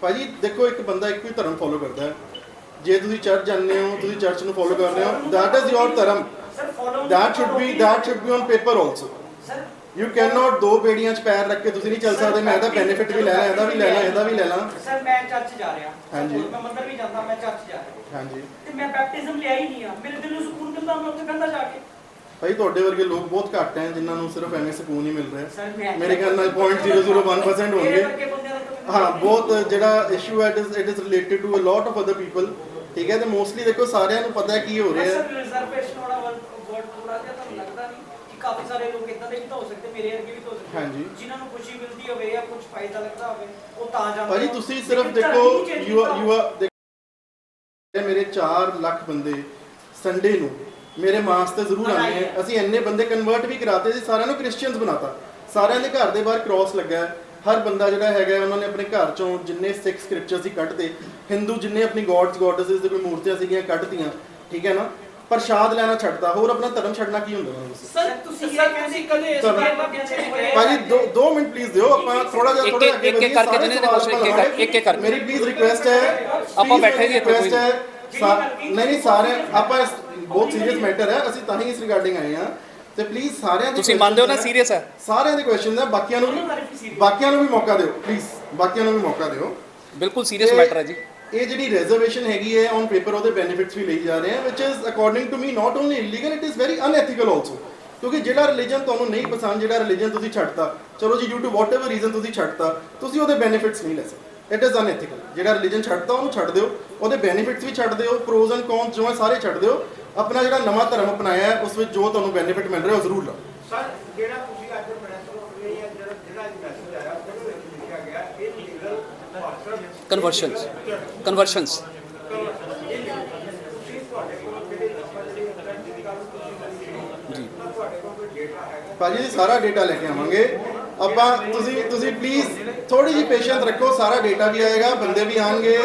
ਭਾਜੀ ਦੇਖੋ ਇੱਕ ਬੰਦਾ ਇੱਕੋ ਹੀ ਧਰਮ ਫੋਲੋ ਕਰਦਾ ਹੈ। ਜੇ ਤੁਸੀਂ ਚਰਚ ਜਾਂਦੇ ਹੋ ਤੁਸੀਂ ਚਰਚ ਨੂੰ ਫੋਲੋ ਕਰ ਰਹੇ ਹੋ। That is your ਧਰਮ। that should be that should be on paper also sir you cannot do ਬੇੜੀਆਂ 'ਚ ਪੈਰ ਰੱਖ ਕੇ ਤੁਸੀਂ ਨਹੀਂ ਚੱਲ ਸਕਦੇ। ਮੈਂ ਇਹਦਾ ਬੈਨੀਫਿਟ ਵੀ ਲੈਣਾ ਇਹਦਾ ਵੀ ਲੈਣਾ ਇਹਦਾ ਵੀ ਲੈ ਲਾਂ। ਸਰ ਮੈਂ ਚਰਚ ਜਾ ਰਿਹਾ। ਹਾਂਜੀ। ਮੈਂ ਮੰਦਰ ਵੀ ਜਾਂਦਾ ਮੈਂ ਚਰਚ ਜਾ ਰਿਹਾ। ਹਾਂਜੀ। ਤੇ ਮੈਂ ਬੈਪਟਿਜ਼ਮ ਲਿਆ ਹੀ ਨਹੀਂ ਆ। ਮੇਰੇ ਦਿਲ ਨੂੰ ਸਕੂਨ ਮਿਲਦਾ ਮੈਂ ਉੱਥੇ ਕਹਿੰਦਾ ਜਾ ਕੇ। ਭਾਈ ਤੁਹਾਡੇ ਵਰਗੇ ਲੋਕ ਬਹੁਤ ਘੱਟ ਹੈ ਜਿਨ੍ਹਾਂ ਨੂੰ ਸਿਰਫ ਐਵੇਂ ਸਕੂਨ ਹੀ ਮਿਲ ਰਿਹਾ ਮੇਰੇ ਖਿਆਲ ਨਾਲ 0.001% ਮੇਰੇ ਹੋਣਗੇ ਹਾਂ ਬਹੁਤ ਜਿਹੜਾ ਇਸ਼ੂ ਹੈ it is related to a lot of other people ਠੀਕ ਹੈ ਤੇ ਮੋਸਟਲੀ ਦੇਖੋ ਸਾਰਿਆਂ ਨੂੰ ਪਤਾ ਹੈ ਕੀ ਹੋ ਰਿਹਾ ਹੈ ਸਰ ਰਿਜ਼ਰਵੇਸ਼ਨ ਵਾਲਾ ਵਰਡ ਥੋੜਾ ਜਿਹਾ ਤੁਹਾਨੂੰ ਲੱਗਦਾ ਨਹੀਂ ਕਿ ਕਾਫੀ ਸਾਰੇ ਲੋਕ ਇਦਾਂ ਦੇ ਵੀ ਤਾਂ ਹੋ ਸਕਦੇ ਮੇਰੇ ਵਰਗੇ ਵੀ ਤਾਂ ਹੋ ਸਕਦੇ ਹਾਂਜੀ। ਜਿਨ੍ਹਾਂ ਨੂੰ ਖੁਸ਼ੀ ਮਿਲਦੀ ਹੋਵੇ ਜਾਂ ਕੁਝ ਫਾਇਦਾ ਲੱਗਦਾ ਹੋਵੇ ਉਹ ਤਾਂ ਜਾਂਦੇ ਭਾਜੀ। ਤੁਸੀਂ ਸਿਰਫ ਦੇਖੋ ਯੂ। ਯੂ ਆਰ ਮੇਰੇ 4 ਲੱਖ ਬੰਦੇ ਸੰਡੇ ਨੂੰ ਮੇਰੇ ਮਾਸ ਤੇ ਜ਼ਰੂਰ ਆਉਂਦੇ ਆ। ਅਸੀਂ ਇੰਨੇ ਬੰਦੇ ਕਨਵਰਟ ਵੀ ਕਰਾਤੇ ਸੀ ਸਾਰਿਆਂ ਨੂੰ ਕ੍ਰਿਸਚੀਅਨਸ ਬਣਾਤਾ। ਸਾਰਿਆਂ ਦੇ ਘਰ ਦੇ ਬਾਹਰ ਕ੍ਰਾਸ ਲੱਗਾ ਹੈ। ਹਰ ਬੰਦਾ ਜਿਹੜਾ ਹੈਗਾ ਉਹਨਾਂ ਨੇ ਆਪਣੇ ਘਰ ਚੋਂ ਜਿੰਨੇ ਸਿੱਖ ਸਕ੍ਰਿਪਚਰ ਸੀ ਕੱਢਦੇ ਹਿੰਦੂ ਜਿੰਨੇ ਆਪਣੀ ਗੋਡਸ ਗੋਡਸਸ ਦੇ ਕੋਈ ਮੂਰਤੀਆਂ ਸੀਗੀਆਂ ਕੱਢਤੀਆਂ ਠੀਕ ਹੈ ਨਾ? ਪ੍ਰਸ਼ਾਦ ਲੈਣਾ ਛੱਡਦਾ ਹੋਰ ਆਪਣਾ ਧਰਮ ਛੱਡਣਾ ਕੀ ਹੁੰਦਾ? ਸਰ ਤੁਸੀਂ ਇਹ ਕਹਿੰਦੇ ਕਦੇ ਇਸ ਬਾਰੇ ਲੱਗਿਆ ਸੀ ਭਾਜੀ 2 2 ਮਿੰਟ ਪਲੀਜ਼ ਦਿਓ। ਆਪਾਂ ਥੋੜਾ ਜਿਹਾ ਥੋੜਾ ਅੱਗੇ ਇੱਕ- ਵਧੀਏ, ਇੱਕ ਕਰਕੇ ਜਿਹਨੇ ਕੁਛ ਇੱਕ- ਇੱਕ- ਕਰਕੇ। ਮੇਰੀ ਪਲੀਜ਼ ਰਿਕੁਐਸਟ ਹੈ। ਆਪਾਂ ਬੈਠੇ ਜੀ ਇੱਥੇ ਕੋਈ। ਨਹੀਂ ਨਹੀਂ ਸਾਰੇ ਆਪਾਂ ਬਹੁਤ ਸੀਰੀਅਸ ਮੈਟਰ ਹੈ ਅਸੀਂ ਤਾਂ ਹੀ ਇਸ ਰਿਗਾਰਡਿੰਗ ਆਏ ਹਾਂ। ਤੇ ਪਲੀਜ਼ ਸਾਰਿਆਂ ਦੇ ਤੁਸੀਂ ਮੰਨਦੇ ਹੋ ਨਾ ਸੀਰੀਅਸ ਹੈ? ਸਾਰਿਆਂ ਦੇ ਕੁਐਸਚਨ ਹੈ ਬਾਕੀਆਂ ਨੂੰ ਵੀ ਬਾਕੀਆਂ ਨੂੰ ਵੀ ਮੌਕਾ ਦਿਓ ਪਲੀਜ਼ ਬਾਕੀਆਂ ਨੂੰ ਵੀ ਮੌਕਾ ਦਿਓ। ਬਿਲਕੁਲ ਸੀਰੀਅਸ ਮੈਟਰ ਹੈ ਜੀ। ਇਹ ਜਿਹੜੀ ਰਿਜ਼ਰਵੇਸ਼ਨ ਹੈਗੀ ਹੈ ਔਨ ਪੇਪਰ ਉਹਦੇ ਬੈਨੀਫਿਟਸ ਵੀ ਲਈ ਜਾ ਰਹੇ ਹਨ which is according to me not only illegal it is very unethical also ਕਿਉਂਕਿ ਜਿਹੜਾ ਰਿਲੀਜਨ ਤੁਹਾਨੂੰ ਨਹੀਂ ਪਸੰਦ ਜਿਹੜਾ ਰਿਲੀਜਨ ਤੁਸੀਂ ਛੱਡਤਾ ਚਲੋ ਜੀ due to whatever reason ਤੁਸੀਂ ਛੱਡਤਾ ਤੁਸੀਂ ਉਹਦੇ ਬੈਨੀਫਿਟਸ ਨਹੀਂ ਲੈ ਸਕਦੇ। ਇਟ ਇਜ਼ ਅਨਐਥੀਕਲ ਜਿਹੜਾ ਰਿਲੀਜਨ ਛੱਡਤਾ ਉਹਨੂੰ ਛੱਡ ਦਿਓ। ਉਹਦੇ ਬੈਨੀਫਿਟਸ ਵੀ ਛੱਡ ਦਿਓ। ਪ੍ਰੋਜ਼ ਐਂਡ ਕੌਨਸ ਜੋ ਹੈ ਸਾਰੇ ਛੱਡ ਦਿਓ। ਆਪਣਾ ਜਿਹੜਾ ਨਵਾਂ ਧਰਮ ਅਪਣਾਇਆ ਹੈ ਉਸ ਵਿੱਚ ਜੋ ਤੁਹਾਨੂੰ ਬੈਨੀਫਿਟ ਮਿਲ ਰਿਹਾ ਉਹ ਜ਼ਰੂਰ ਲਓ। ਸਰ ਜਿਹੜਾ ਤੁਸੀਂ ਅੱਜ ਪ੍ਰੈਸ ਲਈ ਹੈ ਜਿਹੜਾ ਜਿਹੜਾ ਅੱਜ ਮੈਸੇਜ ਆਇਆ ਉਹਦੇ ਵਿੱਚ ਲਿਖਿਆ ਗਿਆ ਇਹ ਲੀਗਲ ਕਨਵਰਸ਼ਨਸ ਕਨਵਰਸ਼ਨਸ ਤੁਸੀਂ ਤੁਹਾਡੇ ਕੋਲ ਜਿਹੜੇ ਆਪਾਂ ਜਿਹੜੀ ਅੰਦਰ ਦੀ ਗੱਲ ਤੁਸੀਂ ਜੀ। ਤੁਹਾਡੇ ਕੋਲ ਕੋਈ ਡੇਟਾ ਹੈਗਾ? ਭਾਜੀ ਜੀ ਸਾਰਾ ਡੇਟਾ ਲੈ ਕੇ ਆਵਾਂਗੇ। ਆਪਾਂ ਤੁਸੀਂ ਤੁਸੀਂ ਪਲੀਜ਼ ਥੋੜੀ ਜਿਹੀ ਪੇਸ਼ੈਂਸ ਰੱਖੋ ਸਾਰਾ ਡੇਟਾ ਵੀ ਆਏਗਾ ਬੰਦੇ ਵੀ ਆਣਗੇ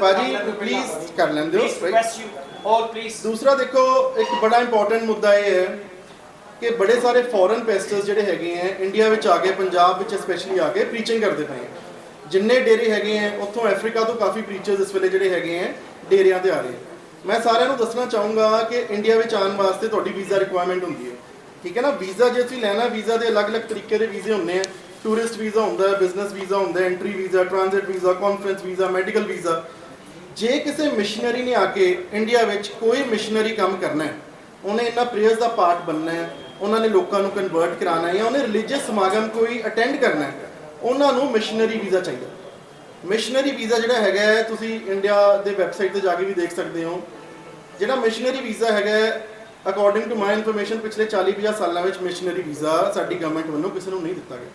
ਭਾਜੀ ਪਲੀਜ਼ ਕਰ ਲੈਂਦੇ ਹੋ All please. ਦੂਸਰਾ ਦੇਖੋ ਇੱਕ ਬੜਾ ਇੰਪੋਰਟੈਂਟ ਮੁੱਦਾ ਇਹ ਹੈ ਕਿ ਬੜੇ ਸਾਰੇ ਫੋਰਨ ਪੈਸਟਰਸ ਜਿਹੜੇ ਹੈਗੇ ਆ ਇੰਡੀਆ ਵਿੱਚ ਆ ਕੇ ਪੰਜਾਬ ਵਿੱਚ ਸਪੈਸ਼ਲੀ ਆ ਕੇ ਪ੍ਰੀਚਿੰਗ ਕਰਦੇ ਪਏ ਜਿੰਨੇ ਡੇਰੇ ਹੈਗੇ ਆ ਉੱਥੋਂ ਅਫਰੀਕਾ ਤੋਂ ਕਾਫੀ ਪ੍ਰੀਚਰਸ ਇਸ ਵੇਲੇ ਜਿਹੜੇ ਹੈਗੇ ਆ ਡੇਰਿਆਂ ਤੇ ਆ ਰਹੇ ਮੈਂ ਸਾਰਿਆਂ ਨੂੰ ਦੱਸਣਾ ਚਾਹੂੰਗਾ ਕਿ ਇੰਡੀਆ ਵਿੱਚ ਆਉਣ ਵਾਸਤੇ ਤੁਹਾਡੀ ਵੀਜ਼ਾ ਰਿਕੁਆਇਰਮੈਂਟ ਹੁੰਦੀ ਹੈ। ਠੀਕ ਹੈ ਨਾ? ਵੀਜ਼ਾ ਜੇ ਤੁਸੀਂ ਲੈਣਾ ਵੀਜ਼ਾ ਦੇ ਅਲੱਗ-ਅਲੱਗ ਤਰੀਕੇ ਦੇ ਵੀਜ਼ੇ ਹੁੰਦੇ ਆ। ਟੂਰਿਸਟ ਵੀਜ਼ਾ ਹੁੰਦਾ ਹੈ ਬਿਜ਼ਨਸ ਵੀਜ਼ਾ ਹੁੰਦਾ ਹੈ entry visa transit visa conference visa medical visa ਜੇ ਕਿਸੇ ਮਿਸ਼ਨਰੀ ਨੇ ਆ ਕੇ ਇੰਡੀਆ ਵਿੱਚ ਕੋਈ ਮਿਸ਼ਨਰੀ ਕੰਮ ਕਰਨਾ ਹੈ ਉਹਨੇ ਇਹਨਾਂ ਪ੍ਰੇਅਰਸ ਦਾ ਪਾਰਟ ਬਣਨਾ ਹੈ ਉਹਨਾਂ ਨੇ ਲੋਕਾਂ ਨੂੰ ਕਨਵਰਟ ਕਰਾਉਣਾ ਹੈ ਜਾਂ ਉਹਨੇ ਰਿਲੀਜੀਅਸ ਸਮਾਗਮ ਕੋਈ ਅਟੈਂਡ ਕਰਨਾ ਹੈ ਉਹਨਾਂ ਨੂੰ ਮਿਸ਼ਨਰੀ ਵੀਜ਼ਾ ਚਾਹੀਦਾ। ਮਿਸ਼ਨਰੀ ਵੀਜ਼ਾ ਜਿਹੜਾ ਹੈਗਾ ਹੈ, ਤੁਸੀਂ ਇੰਡੀਆ ਦੇ ਵੈਬਸਾਈਟ ਤੇ ਜਾ ਕੇ ਵੀ ਦੇਖ ਸਕਦੇ ਹੋ। ਜਿਹੜਾ ਮਿਸ਼ਨਰੀ ਵੀਜ਼ਾ ਹੈਗਾ ਅਕੋਰਡਿੰਗ ਟੂ ਮਾਈ ਇਨਫੋਰਮੇਸ਼ਨ ਪਿਛਲੇ 40-50 ਸਾਲਾਂ ਵਿੱਚ ਮਿਸ਼ਨਰੀ ਵੀਜ਼ਾ ਸਾਡੀ ਗਵਰਨਮੈਂਟ ਵੱਲੋਂ ਕਿਸੇ ਨੂੰ ਨਹੀਂ ਦਿੱਤਾ ਗਿਆ।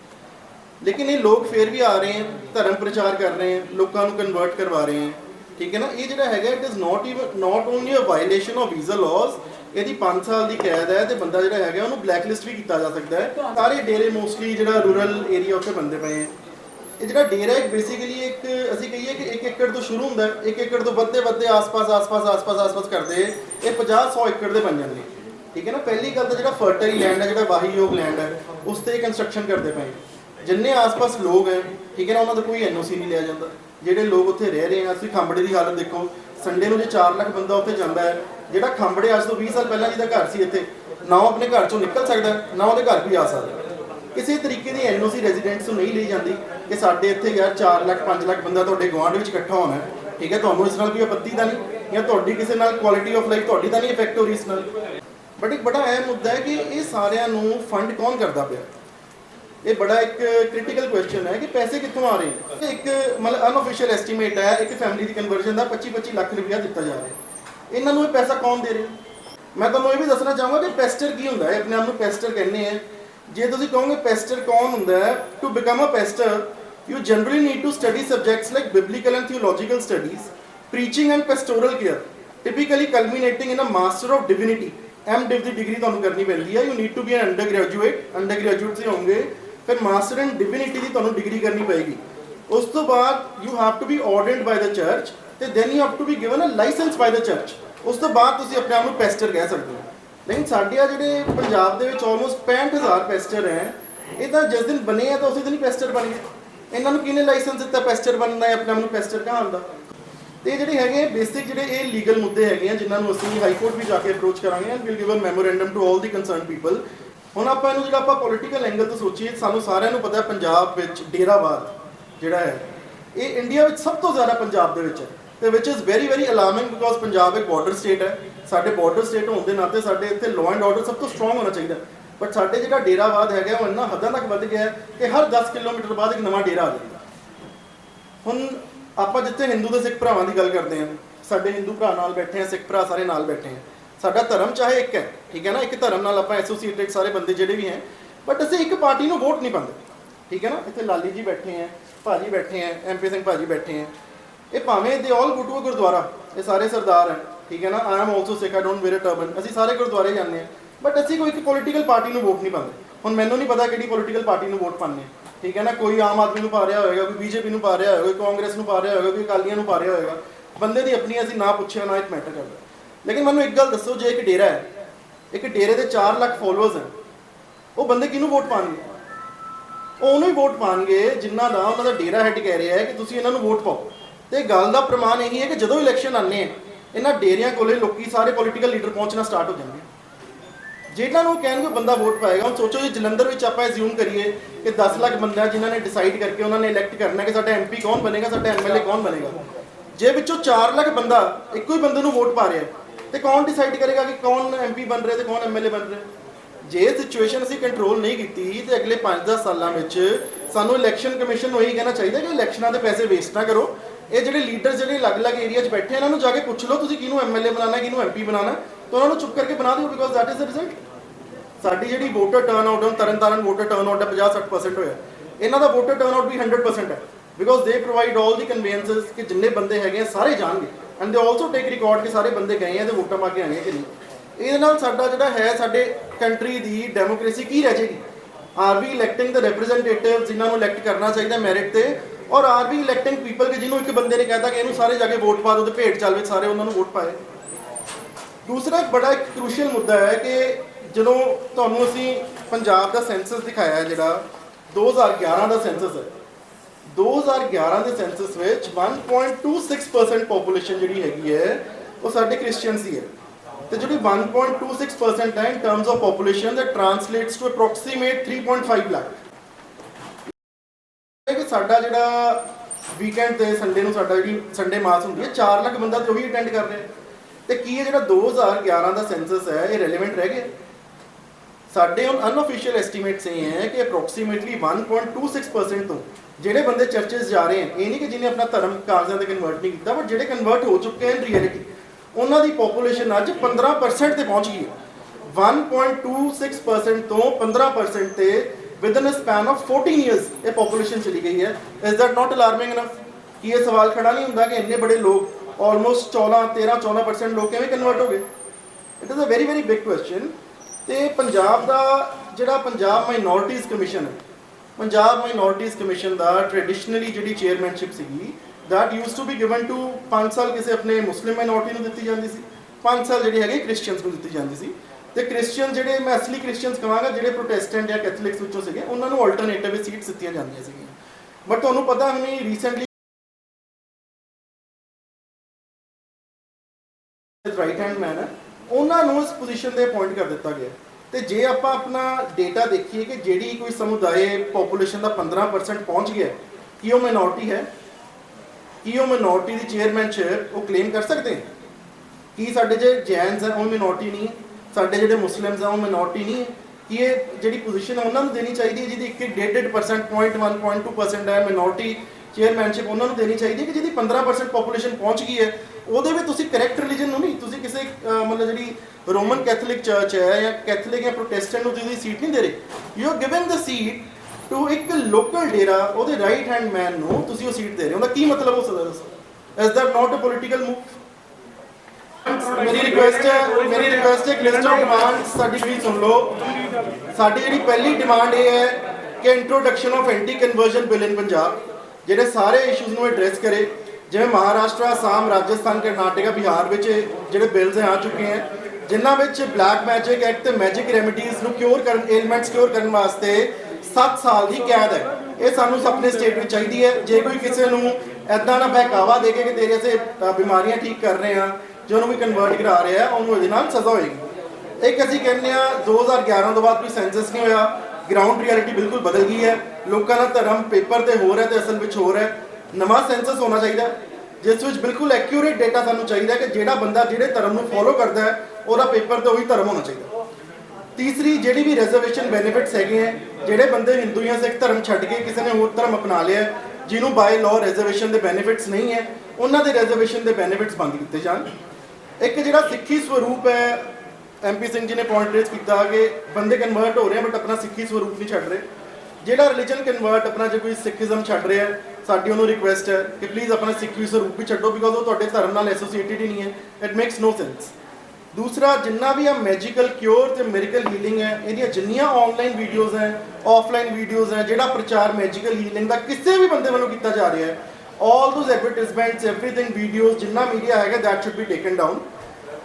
ਲੇਕਿਨ ਇਹ ਲੋਕ ਫੇਰ ਵੀ ਆ ਰਹੇ ਹਨ ਧਰਮ ਪ੍ਰਚਾਰ ਕਰ ਰਹੇ ਹਨ ਲੋਕਾਂ ਨੂੰ ਕਨਵਰਟ ਕਰਵਾ ਰਹੇ ਹਨ ਠੀਕ ਹੈ ਨਾ? ਇਹ ਜਿਹੜਾ ਹੈਗਾ it is not even not only a violation of visa laws ਇਹਦੀ 5 ਸਾਲ ਦੀ ਕੈਦ ਹੈ ਤੇ ਬੰਦਾ ਜਿਹੜਾ ਹੈਗਾ ਉਹਨੂੰ ਬਲੈਕ ਲਿਸਟ ਵੀ ਕੀਤਾ ਜਾ ਸਕਦਾ ਹੈ। ਸਾਰੇ ਡੇਰੇ ਮੋਸਟਲੀ ਜਿਹੜਾ ਰੂਰਲ ਏਰੀਆ ਉੱਤੇ ਬੰਦੇ ਪਏ ਹੈ। ਇਹ ਜਿਹੜਾ ਡੇਰਾ ਇੱਕ ਬੇਸਿਕਲੀ ਇੱਕ ਅਸੀਂ ਕਹੀਏ ਕਿ 1 ਏਕੜ ਤੋਂ ਸ਼ੁਰੂ ਹੁੰਦਾ ਹੈ 1 ਏਕੜ ਤੋਂ ਵੱਧਦੇ ਵੱਧਦੇ ਆਸ-ਪਾਸ ਆਸ-ਪਾਸ ਆਸ-ਪਾਸ ਆਸ-ਪਾਸ ਕਰਦੇ ਇਹ 50 100 ਏਕੜ ਦੇ ਬਣ ਜਾਂਦੇ ਠੀਕ ਹੈ ਨਾ? ਪਹਿਲੀ ਗੱਲ ਤਾਂ ਜਿਹੜਾ ਫਰਟਾਈਲ ਲੈਂਡ ਹੈ, ਜਿਹੜਾ ਵਾਹੀਯੋਗ ਲੈਂਡ ਹੈ, ਉਸ ਤੇ ਕੰਸਟਰਕਸ਼ਨ ਕਰਦੇ ਪਏ ਜਿੰਨੇ ਆਸ-ਪਾਸ ਲੋਕ ਹੈ, ਠੀਕ ਹੈ ਨਾ, ਉਹਨਾਂ ਦਾ ਕੋਈ ਐਨਓਸੀ ਨਹੀਂ ਲਿਆ ਜਾਂਦਾ। ਜਿਹੜੇ ਲੋਕ ਉੱਥੇ ਰਹਿ ਰਹੇ ਆ ਅਸੀਂ ਖੰਬੜੇ ਦੀ ਹਾਲਤ ਦੇਖੋ। ਸੰਡੇ ਨੂੰ ਜੇ 4 ਲੱਖ ਬੰਦਾ ਉੱਥੇ ਜਾਂਦਾ ਹੈ, ਜਿਹੜਾ ਖੰਬੜੇ ਅੱਜ ਤੋਂ 20 ਸਾਲ ਪਹਿਲਾਂ ਜਿਹਦਾ ਘਰ ਸੀ ਇੱਥੇ, ਨਾ ਉਹ ਆਪਣੇ ਘਰ ਚੋਂ ਨਿਕਲ ਸਕਦਾ, ਨਾ ਉਹਦੇ ਘਰ ਕੋਈ ਆ ਸਕਦਾ। ਕਿਸੇ ਤਰੀਕੇ ਦੀ ਐਨਓਸੀ ਰੈਜ਼ੀਡੈਂਟਸ ਨੂੰ ਨਹੀਂ ਲਈ ਜਾਂਦੀ ਕਿ ਸਾਡੇ ਇੱਥੇ ਯਾਰ 4 ਲੱਖ 5 ਲੱਖ ਬੰਦਾ ਤੁਹਾਡੇ ਗੁਆਂਢ ਵਿੱਚ ਇਕੱਠਾ ਹੋਣਾ ਠੀਕ ਹੈ? ਤੁਹਾਨੂੰ ਇਸ ਨਾਲ ਕੋਈ ਆਪੱਤੀ ਤਾਂ ਨਹੀਂ ਜਾਂ ਤੁਹਾਡੀ ਕਿਸੇ ਨਾਲ ਕੁਆਲਿਟੀ ਆਫ ਲਾਈਫ ਤੁਹਾਡੀ ਤਾਂ ਨਹੀਂ ਇਫੈਕਟ ਹੋ ਰਹੀ ਇਸ ਨਾਲ? ਬਟ ਇੱਕ ਬੜਾ ਅਹਿਮ ਮੁੱਦਾ ਹੈ ਕਿ ਇਹ ਸਾਰਿਆਂ ਨੂੰ ਫੰਡ ਕੌਣ ਕਰਦਾ ਪਿਆ? ਇਹ ਬੜਾ ਇੱਕ ਕ੍ਰਿਟੀਕਲ ਕੁਐਸਚਨ ਹੈ ਕਿ ਪੈਸੇ ਕਿੱਥੋਂ ਆ ਰਹੇ ਇੱਕ ਮਤਲਬ ਅਨਅਫੀਸ਼ੀਅਲ ਐਸਟੀਮੇਟ ਹੈ, ਇੱਕ ਫੈਮਿਲੀ ਦੀ ਕਨਵਰਜਨ ਦਾ 25 25 ਲੱਖ ਰੁਪਇਆ ਦਿੱਤਾ ਜਾ ਰਿਹਾ ਇਹਨਾਂ ਨੂੰ ਇਹ ਪੈਸਾ ਕੌਣ ਦੇ ਰਿਹਾ? ਮੈਂ ਤੁਹਾਨੂੰ ਇਹ ਵੀ ਦੱਸਣਾ ਚਾਹਾਂਗਾ ਕਿ ਪੈਸਟਰ ਕੀ ਹੁੰਦਾ ਹੈ? ਆਪਣੇ ਆਪ ਨੂੰ ਪੈਸਟਰ ਕਹਿੰਦੇ ਆ। ਜੇ ਤੁਸੀਂ ਕਹੋਗੇ ਪੈਸਟਰ ਕੌਣ ਹੁੰਦਾ ਹੈ? To become a pastor you generally need to study subjects like biblical and theological studies preaching and pastoral care. Typically culminating in a master of divinity. M Div the degree ਤੁਹਾਨੂੰ ਕਰਨੀ ਪੈਂਦੀ ਹੈ। You need to be an undergraduate undergraduate ਸੀ ਹੋਵੋਗੇ ਫਿਰ master ਇਨ divinity ਦੀ ਤੁਹਾਨੂੰ degree ਕਰਨੀ ਪਏਗੀ। ਉਸ ਤੋਂ ਬਾਅਦ you have to be ordered by the church ਤੇ then you have to be given a licence by the church ਉਸ ਤੋਂ ਬਾਅਦ ਤੁਸੀਂ ਆਪਣੇ ਆਪ ਨੂੰ ਪੈਸਟਰ ਕਹਿ ਸਕਦੇ ਹੋ। ਲੇਕਿਨ ਸਾਡੇ ਆ ਜਿਹੜੇ ਪੰਜਾਬ ਦੇ ਵਿੱਚ ਆਲਮੋਸਟ 65000 ਪੈਸਟਰ ਹੈ, ਇਹ ਤਾਂ ਜਿਸ ਦਿਨ ਬਣੇ ਆ ਤਾਂ ਉਸੇ ਦਿਨ ਹੀ ਪੈਸਟਰ ਬਣ ਗਏ। ਇਹਨਾਂ ਨੂੰ ਕਿਹਨੇ ਲਾਇਸੈਂਸ ਦਿੱਤਾ ਪੈਸਟਰ ਬਣਨ ਦਾ ਆਪਣੇ ਆਪ ਨੂੰ ਪੈਸਟਰ ਕਹਾਉਣ ਦਾ? ਤੇ ਇਹ ਜਿਹੜੇ ਹੈਗੇ ਬੇਸਿਕ ਜਿਹੜੇ ਇਹ ਲੀਗਲ ਮੁੱਦੇ ਹੈਗੇ ਆ, ਜਿਨ੍ਹਾਂ ਨੂੰ ਅਸੀਂ ਹਾਈ ਕੋਰਟ ਵੀ ਜਾ ਕੇ ਅਪਰੋਚ ਕਰਾਂਗੇ and will give a memorandum to all the concern people ਹੁਣ ਆਪਾਂ ਇਹਨੂੰ ਜਿਹੜਾ ਆਪਾਂ ਪੋਲੀਟੀਕਲ ਐਂਗਲ ਤੋਂ ਸੋਚੀਏ, ਸਾਨੂੰ ਸਾਰਿਆਂ ਨੂੰ ਪਤਾ ਹੈ ਪੰਜਾਬ ਵਿੱਚ ਡੇਰਾਬਾਦ ਜਿਹੜਾ ਹੈ, ਇਹ ਇੰਡੀਆ ਵਿੱਚ ਸਭ ਤੋਂ ਜ਼ਿਆਦਾ ਪੰਜਾਬ ਦੇ ਵਿੱਚ ਹੈ, ਤੇ which is very very alarming because Punjab ਇੱਕ ਬਾਰਡਰ ਸਟੇਟ ਹੈ। ਸਾਡੇ ਬਾਰਡਰ ਸਟੇਟ ਹੋਣ ਦੇ ਨਾਤੇ ਸਾਡੇ ਇੱਥੇ ਲਾਅ ਐਂਡ ਆਰਡਰ ਸਭ ਤੋਂ ਸਟਰੋਂਗ ਹੋਣਾ ਚਾਹੀਦਾ। ਬਟ ਸਾਡੇ ਜਿਹੜਾ ਡੇਰਾਵਾਦ ਹੈਗਾ, ਉਹ ਇੰਨਾ ਹੱਦਾਂ ਤੱਕ ਵੱਧ ਗਿਆ ਕਿ ਹਰ 10 ਕਿਲੋਮੀਟਰ ਬਾਅਦ ਇੱਕ ਨਵਾਂ ਡੇਰਾ ਆ ਜਾਂਦਾ। ਹੁਣ ਆਪਾਂ ਜਿੱਥੇ ਹਿੰਦੂ ਤੇ ਸਿੱਖ ਭਰਾਵਾਂ ਦੀ ਗੱਲ ਕਰਦੇ ਹਾਂ, ਸਾਡੇ ਹਿੰਦੂ ਭਰਾ ਨਾਲ ਬੈਠੇ ਆ ਸਿੱਖ ਭਰਾ ਸਾਰੇ ਨਾਲ ਬੈਠੇ ਆ ਸਾਡਾ ਧਰਮ ਚਾਹੇ ਇੱਕ ਹੈ, ਠੀਕ ਹੈ ਨਾ? ਇੱਕ ਧਰਮ ਨਾਲ ਆਪਾਂ ਐਸੋਸੀਏਟਡ ਸਾਰੇ ਬੰਦੇ ਜਿਹੜੇ ਵੀ ਹੈ ਬਟ ਅਸੀਂ ਇੱਕ ਪਾਰਟੀ ਨੂੰ ਵੋਟ ਨਹੀਂ ਪਾਉਂਦੇ। ਠੀਕ ਹੈ ਨਾ? ਇੱਥੇ ਲਾਲੀ ਜੀ ਬੈਠੇ ਆ ਭਾਜੀ ਬੈਠੇ ਆ ਐਮਪੀ ਸਿੰਘ ਭਾਜੀ ਬੈਠੇ ਆ ਇਹ ਭਾਵੇਂ ਦੇ ਆਲ ਗੋ ਗੁਰਦੁਆਰਾ, ਇਹ ਸਾਰੇ ਸਰਦਾਰ ਹੈ। ਠੀਕ ਹੈ ਨਾ? I am also Sikh I don't wear a turban ਅਸੀਂ ਸਾਰੇ ਗੁਰਦੁਆਰੇ ਜਾਂਦੇ ਆ ਬਟ ਅਸੀਂ ਕੋਈ ਇੱਕ ਪੋਲੀਟੀਕਲ ਪਾਰਟੀ ਨੂੰ ਵੋਟ ਨਹੀਂ ਪਾਉਂਦੇ। ਹੁਣ ਮੈਨੂੰ ਨਹੀਂ ਪਤਾ ਕਿਹੜੀ ਪੋਲੀਟੀਕਲ ਪਾਰਟੀ ਨੂੰ ਵੋਟ ਪਾਣੇ ਠੀਕ ਹੈ ਨਾ? ਕੋਈ ਆਮ ਆਦਮੀ ਨੂੰ ਪਾ ਰਿਹਾ ਹੋਏਗਾ, ਕੋਈ ਬੀਜੇਪੀ ਨੂੰ ਪਾ ਰਿਹਾ ਹੋਏਗਾ, ਕੋਈ ਕਾਂਗਰਸ ਨੂੰ ਪਾ ਰਿਹਾ ਹੋਏਗਾ, ਕੋਈ ਅਕਾਲੀਆਂ ਨੂੰ ਪਾ ਰਿਹਾ ਹੋਏਗਾ। ਬੰਦੇ ਦੀ ਆਪਣੀ ਅਸੀਂ ਨਾ ਪੁੱਛਿਆ, ਨਾ ਇਟ ਮੈਟਰ ਕਰਦਾ। ਲੇਕਿਨ ਮੈਨੂੰ ਇੱਕ ਗੱਲ ਦੱਸੋ, ਜੇ ਇੱਕ ਡੇਰਾ ਹੈ, ਇੱਕ ਡੇਰੇ ਦੇ 4 ਲੱਖ ਫੋਲੋਅਰਸ ਹਨ ਉਹ ਬੰਦੇ ਕਿਹਨੂੰ ਵੋਟ ਪਾਣਗੇ ਉਹ ਉਹਨੂੰ ਹੀ ਵੋਟ ਪਾਣਗੇ ਜਿਨ੍ਹਾਂ ਦਾ ਉਹਨਾਂ ਦਾ ਡੇਰਾ ਹੈਡ ਕਹਿ ਰਿਹਾ ਹੈ ਕਿ ਤੁਸੀਂ ਇਹਨਾਂ ਨੂੰ ਵੋਟ ਪਾਓ। ਤੇ ਗੱਲ ਦਾ ਪ੍ਰਮਾਣ ਇਹੀ ਹੈ ਕਿ ਜਦੋਂ ਇਲੈਕਸ਼ਨ ਆਨੇ ਆ ਇਹਨਾਂ ਡੇਰਿਆਂ ਕੋਲੇ ਲੋਕੀ ਸਾਰੇ ਪੋਲੀਟੀਕਲ ਲੀਡਰ ਪਹੁੰਚਣਾ ਸਟਾਰਟ ਹੋ ਜਾਂਦੇ ਆ। ਜਿਹਨਾਂ ਨੂੰ ਕਹਿਣਗੇ ਬੰਦਾ ਵੋਟ ਪਾਏਗਾ ਹੁਣ ਸੋਚੋ ਜੇ ਜਲੰਧਰ ਵਿੱਚ ਆਪਾਂ ਐਜ਼ਿਊਮ ਕਰੀਏ ਕਿ 10 ਲੱਖ ਬੰਦਾ ਜਿਨ੍ਹਾਂ ਨੇ ਡਿਸਾਈਡ ਕਰਕੇ ਉਹਨਾਂ ਨੇ ਇਲੈਕਟ ਕਰਨਾ ਕਿ ਸਾਡਾ ਐਮਪੀ ਕੌਣ ਬਣੇਗਾ, ਸਾਡਾ ਐਮਐਲਏ ਕੌਣ ਬਣੇਗਾ। ਜੇ ਵਿੱਚੋਂ 4 ਲੱਖ ਬੰਦਾ ਇੱਕੋ ਹੀ ਬੰਦੇ ਨੂੰ ਵੋਟ ਪਾ ਰਿਹਾ ਤੇ ਕੌਣ ਡਿਸਾਈਡ ਕਰੇਗਾ ਕਿ ਕੌਣ ਐਮਪੀ ਬਣ ਰਿਹਾ ਤੇ ਕੌਣ ਐਮਐਲਏ ਬਣ ਰਿਹਾ? ਜੇ ਸਿਚੁਏਸ਼ਨ ਅਸੀਂ ਕੰਟਰੋਲ ਨਹੀਂ ਕੀਤੀ, ਤੇ ਅਗਲੇ 5-10 ਸਾਲਾਂ ਵਿੱਚ ਸਾਨੂੰ ਇਲੈਕਸ਼ਨ ਕਮਿਸ਼ਨ ਨੂੰ ਇਹੀ ਕਹਿਣਾ ਚਾਹੀਦਾ ਕਿ ਇਲੈਕਸ਼ਨਾਂ ਦੇ ਪੈਸੇ ਵੇਸਟ ਨਾ ਕਰੋ ਇਹ ਜਿਹੜੇ ਲੀਡਰ ਜਿਹੜੇ ਅਲੱਗ-ਅਲੱਗ ਏਰੀਆ 'ਚ ਬੈਠੇ ਆ, ਇਹਨਾਂ ਨੂੰ ਜਾ ਕੇ ਪੁੱਛ ਲਓ ਤੁਸੀਂ ਕਿਹਨੂੰ ਐਮਐਲਏ ਬਣਾਉਣਾ ਕਿਹਨੂੰ ਐਮਪੀ ਬਣਾਉਣਾ ਤਾਂ ਉਹਨਾਂ ਨੂੰ ਚੁੱਪ ਕਰਕੇ ਬਣਾ ਦਿਓ because that is the result ਸਾਡੀ ਜਿਹੜੀ voter turn out Tarn Taran voter turnout ਹੈ 50-60% ਹੋਇਆ। ਇਹਨਾਂ ਦਾ ਵੋਟਰ ਟਰਨ ਆਊਟ ਵੀ 100% ਹੈ ਬਿਕੋਜ਼ ਦੇ ਪ੍ਰੋਵਾਈਡ ਆਲ ਦੀ ਕਨਵੈਂਸਸ ਕਿ ਜਿੰਨੇ ਬੰਦੇ ਹੈਗੇ ਆ ਸਾਰੇ ਜਾਣਗੇ। ਐਂਡ ਦੇ ਆਲਸੋ ਟੇਕ ਰਿਕਾਰਡ ਕਿ ਸਾਰੇ ਬੰਦੇ ਗਏ ਆ ਤੇ ਵੋਟਾਂ ਪਾ ਕੇ ਆਏ ਆ ਕਿ ਨਹੀਂ। ਇਹਦੇ ਨਾਲ ਸਾਡਾ ਜਿਹੜਾ ਹੈ ਸਾਡੇ ਕੰਟਰੀ ਦੀ ਡੈਮੋਕ੍ਰੇਸੀ ਕੀ ਰਹਿ ਜਾਏਗੀ? ਆਰ ਵੀ ਇਲੈਕਟਿੰਗ ਦ ਰਿਪਰੈਜ਼ੈਂਟੇਟਿਵ ਜਿਨ੍ਹਾਂ ਨੂੰ ਇਲੈਕਟ ਕਰਨਾ ਚਾਹੀਦਾ ਮੈਰਿਟ ਤੇ? ਔਰ ਆਰ ਵੀ ਇਲੈਕਟਿੰਗ ਪੀਪਲ ਕਿ ਜਿਹਨੂੰ ਇੱਕ ਬੰਦੇ ਨੇ ਕਹਿਤਾ ਕਿ ਇਹਨੂੰ ਸਾਰੇ ਜਾ ਕੇ ਵੋਟ ਪਾ ਦਿਓ ਤੇ ਭੇਡ ਚਾਲ ਸਾਰੇ ਉਹਨਾਂ ਨੂੰ ਵੋਟ ਪਾਏ। ਦੂਸਰਾ ਇੱਕ ਬੜਾ ਇੱਕ ਕ੍ਰੂਸ਼ੀਅਲ ਮੁੱਦਾ ਹੈ ਕਿ ਜਦੋਂ ਤੁਹਾਨੂੰ ਅਸੀਂ ਪੰਜਾਬ ਦਾ ਸੈਂਸਸ ਦਿਖਾਇਆ ਹੈ ਜਿਹੜਾ 2011 ਦਾ ਸੈਂਸਸ ਹੈ 2011 ਦੇ ਸੈਂਸਸ ਵਿੱਚ 1.26% ਪੋਪੂਲੇਸ਼ਨ ਜਿਹੜੀ ਹੈਗੀ ਹੈ, ਉਹ ਸਾਡੇ ਕ੍ਰਿਸਚੀਅਨਸ ਹੀ ਹੈ। ਤੇ ਜਿਹੜੀ 1.26% ਹੈ in terms of population that translates to approximate 3.5 lakh ਸਾਡਾ ਜਿਹੜਾ ਵੀਕਐਂਡ ਤੇ ਸੰਡੇ ਨੂੰ ਸਾਡਾ ਜਿਹੜੀ ਸੰਡੇ ਮਾਸ ਹੁੰਦੀ ਹੈ 4 ਲੱਖ ਬੰਦਾ ਤੇ ਉਹੀ ਅਟੈਂਡ ਕਰ ਰਿਹਾ ਤੇ ਕੀ ਇਹ ਜਿਹੜਾ 2011 ਦਾ ਸੈਂਸਸ ਹੈ, ਇਹ ਰੈਲੇਵੈਂਟ ਰਹਿ ਗਿਆ? ਸਾਡੇ ਹੁਣ ਅਨਅਫੀਸ਼ੀਅਲ ਐਸਟੀਮੇਟਸ ਇਹ ਹੈ ਕਿ ਅਪਰੋਕਸੀਮੇਟਲੀ 1.26% ਤੋਂ ਜਿਹੜੇ ਬੰਦੇ ਚਰਚਸ ਜਾ ਰਹੇ ਹਨ, ਇਹ ਨਹੀਂ ਕਿ ਜਿਹਨੇ ਆਪਣਾ ਧਰਮ ਕਾਗਜ਼ਾਂ ਤੇ ਕਨਵਰਟ ਨਹੀਂ ਕੀਤਾ ਬਟ ਜਿਹੜੇ ਕਨਵਰਟ ਹੋ ਚੁੱਕੇ ਹਨ ਰਿਐਲਿਟੀ ਉਹਨਾਂ ਦੀ ਪੋਪੂਲੇਸ਼ਨ ਅੱਜ 15% ਤੇ ਪਹੁੰਚ ਗਈ ਹੈ। 1.26% ਤੋਂ 15% ਤੇ within a span of 14 years ਇਹ ਪੋਪੂਲੇਸ਼ਨ ਚਲੀ ਗਈ ਹੈ। Is that not alarming enough ਕੀ ਇਹ ਸਵਾਲ ਖੜਾ ਨਹੀਂ ਹੁੰਦਾ ਕਿ ਇੰਨੇ ਬੜੇ ਲੋਕ ਆਲਮੋਸਟ 14 13 14% ਲੋਕ ਕਿਵੇਂ ਕਨਵਰਟ ਹੋ ਗਏ? It is a very very big question ਤੇ ਪੰਜਾਬ ਦਾ ਜਿਹੜਾ ਪੰਜਾਬ ਮਾਈਨੋਰਟੀਜ਼ ਕਮਿਸ਼ਨ ਹੈ, ਪੰਜਾਬ ਮਾਈਨੋਰਟੀਜ਼ ਕਮਿਸ਼ਨ ਦਾ ਟ੍ਰੈਡੀਸ਼ਨਲੀ ਜਿਹੜੀ ਚੇਅਰਮੈਨਸ਼ਿਪ ਸੀਗੀ, that used to be given to 5 ਸਾਲ ਕਿਸੇ ਆਪਣੇ ਮੁਸਲਿਮ ਮਾਈਨੋਰਟੀ ਨੂੰ ਦਿੱਤੀ ਜਾਂਦੀ ਸੀ। 5 ਸਾਲ ਜਿਹੜੀ ਹੈਗੀ ਕ੍ਰਿਸਚੀਅਨਸ ਨੂੰ ਦਿੱਤੀ ਜਾਂਦੀ ਸੀ। ਤੇ ਕ੍ਰਿਸਚੀਅਨ ਜਿਹੜੇ ਮੈਂ ਅਸਲੀ ਕ੍ਰਿਸਚੀਅਨਸ ਕਹਾਂਗਾ ਜਿਹੜੇ ਪ੍ਰੋਟੈਸਟੈਂਟ ਜਾਂ ਕੈਥੋਲਿਕਸ ਵਿੱਚੋਂ ਸੀਗੇ ਉਹਨਾਂ ਨੂੰ ਆਲਟਰਨੇਟਿਵ ਸੀਟਸ ਦਿੱਤੀਆਂ ਜਾਂਦੀਆਂ ਸੀਗੀਆਂ। ਬਟ ਤੁਹਾਨੂੰ ਪਤਾ ਹੁਣੀ ਰੀਸੈਂਟਲੀ ਰਾਈਟ ਹੈਂਡ ਮੈਨ ਹੈ ਉਹਨਾਂ ਨੂੰ ਇਸ ਪੋਜੀਸ਼ਨ ਤੇ ਅਪਾਇੰਟ ਕਰ ਦਿੱਤਾ ਗਿਆ। ਤੇ ਜੇ ਆਪਾਂ ਆਪਣਾ ਡੇਟਾ ਦੇਖੀਏ ਕਿ ਜਿਹੜੀ ਕੋਈ ਸਮੁਦਾਇ ਪੋਪੂਲੇਸ਼ਨ ਦਾ 15% ਪਹੁੰਚ ਗਿਆ ਹੈ, ਕੀ ਉਹ ਮਿਨੋਰਟੀ ਹੈ? ਕੀ ਉਹ ਮਿਨੋਰਟੀ ਦੀ ਚੇਅਰਮੈਨਸ਼ਿਪ ਉਹ ਕਲੇਮ ਕਰ ਸਕਦੇ? ਕੀ ਸਾਡੇ ਜੇ ਜੈਨਸ ਹੈ ਉਹ ਮਿਨੋਰਟੀ ਨਹੀਂ? ਹੈ ਸਾਡੇ ਜਿਹੜੇ ਮੁਸਲਿਮਸ ਆ, ਉਹ ਮਿਨੋਰਟੀ ਨਹੀਂ ਹੈ। ਕੀ ਇਹ ਜਿਹੜੀ ਪੋਜੀਸ਼ਨ ਹੈ ਉਹਨਾਂ ਨੂੰ ਦੇਣੀ ਚਾਹੀਦੀ ਹੈ, ਜਿਹਦੀ 1.5% 0.1 ਹੈ ਮਿਨੋਰਟੀ ਚੇਅਰਮੈਨਸ਼ਿਪ ਉਹਨਾਂ ਨੂੰ ਦੇਣੀ ਚਾਹੀਦੀ ਹੈ ਕਿ ਜਿਹਦੀ 15% ਪੋਪੂਲੇਸ਼ਨ ਪਹੁੰਚ ਗਈ ਹੈ। ਉਹਦੇ ਵਿੱਚ ਤੁਸੀਂ ਕਰੈਕਟ ਰਿਲੀਜਨ ਨੂੰ ਨਹੀਂ, ਤੁਸੀਂ ਕਿਸੇ ਮਤਲਬ ਜਿਹੜੀ ਰੋਮਨ ਕੈਥੋਲਿਕ ਚਰਚ ਹੈ ਜਾਂ ਕੈਥੋਲਿਕ ਜਾਂ ਪ੍ਰੋਟੈਸਟੈਂਟ ਨੂੰ ਤੁਸੀਂ ਸੀਟ ਨਹੀਂ ਦੇ ਰਹੇ। You are giving the seat to ਇੱਕ ਲੋਕਲ ਡੇਰਾ, ਉਹਦੇ ਰਾਈਟ ਹੈਂਡ ਮੈਨ ਨੂੰ ਤੁਸੀਂ ਉਹ ਸੀਟ ਦੇ ਰਹੇ ਹੋ। ਉਹਦਾ ਕੀ ਮਤਲਬ ਹੋ ਸਕਦਾ ਦੱਸੋ is not a political move ਮੇਰੀ ਰਿਕੁਐਸਟ ਹੈ, ਮੇਰੀ ਰਿਕੁਐਸਟ ਹੈ ਲਿਸਟ ਆਫ ਡਿਮਾਂਡਸ ਸਾਡੀ ਵੀ ਸੁਣ ਲਓ। ਸਾਡੀ ਜਿਹੜੀ ਪਹਿਲੀ ਡਿਮਾਂਡ ਇਹ ਹੈ ਕਿ introduction of anti conversion bill in Punjab ਜਿਹੜੇ ਸਾਰੇ ਇਸ਼ੂਜ਼ ਨੂੰ ਐਡਰੈਸ ਕਰੇ। ਜਿਵੇਂ ਮਹਾਰਾਸ਼ਟਰ, ਆਸਾਮ, ਰਾਜਸਥਾਨ, ਕਰਨਾਟਕਾ, ਬਿਹਾਰ ਵਿੱਚ ਜਿਹੜੇ ਬਿੱਲਸ ਆ ਚੁੱਕੇ ਹਨ ਜਿਨ੍ਹਾਂ ਵਿੱਚ ਬਲੈਕ ਮੈਜਿਕ ਐਕਟ ਤੇ ਮੈਜਿਕ ਰੈਮੇਡੀਜ਼ ਨੂੰ ਕਿਉਰ ਕਰਨ ਏਲਮੈਂਟਸ ਕਿਉਰ ਕਰਨ ਵਾਸਤੇ 7 ਸਾਲ ਦੀ ਕੈਦ ਹੈ। ਇਹ ਸਾਨੂੰ ਆਪਣੇ ਸਟੇਟ ਵਿੱਚ ਚਾਹੀਦੀ ਹੈ। ਜੇ ਕੋਈ ਕਿਸੇ ਨੂੰ ਐਦਾਂ ਦਾ ਬਹਿਕਾਵਾ ਦੇ ਕੇ ਕਿ ਤੇਰੇ ਸੇ ਬਿਮਾਰੀਆਂ ਠੀਕ ਕਰ ਰਹੇ ਆ ਜੇ ਉਹਨੂੰ ਵੀ ਕਨਵਰਟ ਕਰਾ ਰਿਹਾ ਉਹਨੂੰ ਇਹਦੇ ਨਾਲ ਸਜ਼ਾ ਹੋਏਗੀ। ਇੱਕ ਅਸੀਂ ਕਹਿੰਦੇ ਆ 2011 ਤੋਂ ਬਾਅਦ ਕੋਈ ਸੈਂਸਸ ਨਹੀਂ ਹੋਇਆ। ਗਰਾਊਂਡ ਰਿਐਲਿਟੀ ਬਿਲਕੁਲ ਬਦਲ ਗਈ ਹੈ। ਲੋਕਾਂ ਦਾ ਧਰਮ ਪੇਪਰ ਤੇ ਹੋ ਰਿਹਾ ਤੇ ਅਸਲ ਵਿੱਚ ਹੋ ਰਿਹਾ ਨਵਾਂ ਸੈਂਸਸ ਹੋਣਾ ਚਾਹੀਦਾ ਜਿਸ ਵਿੱਚ ਬਿਲਕੁਲ ਐਕਿਊਰੇਟ ਡਾਟਾ ਸਾਨੂੰ ਚਾਹੀਦਾ ਕਿ ਜਿਹੜਾ ਬੰਦਾ ਜਿਹੜੇ ਧਰਮ ਨੂੰ ਫੋਲੋ ਕਰਦਾ ਹੈ, ਉਹਦਾ ਪੇਪਰ ਤੇ ਉਹੀ ਧਰਮ ਹੋਣਾ ਚਾਹੀਦਾ ਤੀਸਰੀ, ਜਿਹੜੀ ਵੀ ਰਿਜ਼ਰਵੇਸ਼ਨ ਬੈਨੀਫਿਟਸ ਹੈਗੇ ਹੈ, ਜਿਹੜੇ ਬੰਦੇ ਹਿੰਦੂ ਜਾਂ ਸਿੱਖ ਧਰਮ ਛੱਡ ਕੇ ਕਿਸੇ ਨੇ ਹੋਰ ਧਰਮ ਅਪਣਾ ਲਿਆ ਜਿਹਨੂੰ ਬਾਈ ਲਾਅ ਰਿਜ਼ਰਵੇਸ਼ਨ ਦੇ ਬੈਨੀਫਿਟਸ ਨਹੀਂ ਹੈ, ਉਹਨਾਂ ਦੇ ਰਿਜ਼ਰਵੇਸ਼ਨ ਦੇ ਬੈਨੀਫਿਟਸ ਬੰਦ ਕੀਤੇ ਜਾਣ। ਇੱਕ ਜਿਹੜਾ ਸਿੱਖੀ ਸਵਰੂਪ ਹੈ ਐਮਪੀ ਸਿੰਘ ਜੀ ਨੇ ਪੁਆਇੰਟ ਰੇਜ਼ ਕੀਤਾ ਕਿ ਬੰਦੇ ਕਨਵਰਟ ਹੋ ਰਹੇ ਆ ਬਟ ਆਪਣਾ ਸਿੱਖੀ ਸਵਰੂਪ ਨਹੀਂ ਛੱਡ ਰਹੇ। ਜਿਹੜਾ ਰਿਲੀਜਨ ਕਨਵਰਟ ਆਪਣਾ ਜੇ ਕੋਈ ਸਿੱਖੀਜ਼ਮ ਛੱਡ ਰਿਹਾ ਸਾਡੀ ਉਹਨੂੰ ਰਿਕੁਐਸਟ ਹੈ ਕਿ ਪਲੀਜ਼ ਆਪਣਾ ਸਿੱਖੀ ਸਰੂਪ ਵੀ ਛੱਡੋ ਬਿਕੋਜ਼ ਉਹ ਤੁਹਾਡੇ ਧਰਮ ਨਾਲ ਐਸੋਸੀਏਟਿਡ ਹੀ ਨਹੀਂ ਹੈ। ਇਟ ਮੇਕਸ ਨੋ ਸੈਂਸ ਦੂਸਰਾ, ਜਿੰਨਾ ਵੀ ਆ ਮੈਜੀਕਲ ਕਿਉਰ ਤੇ ਮੈਡੀਕਲ ਹੀਲਿੰਗ ਹੈ, ਇਹਦੀਆਂ ਜਿੰਨੀਆਂ ਆਨਲਾਈਨ ਵੀਡੀਓਜ਼ ਹੈ ਆਫਲਾਈਨ ਵੀਡੀਓਜ਼ ਹੈ, ਜਿਹੜਾ ਪ੍ਰਚਾਰ ਮੈਜੀਕਲ ਹੀਲਿੰਗ ਦਾ ਕਿਸੇ ਵੀ ਬੰਦੇ ਵੱਲੋਂ ਕੀਤਾ ਜਾ ਰਿਹਾ ਹੈ all those advertisements everything videos ਜਿੰਨਾ ਮੀਡੀਆ ਹੈਗਾ that should be taken down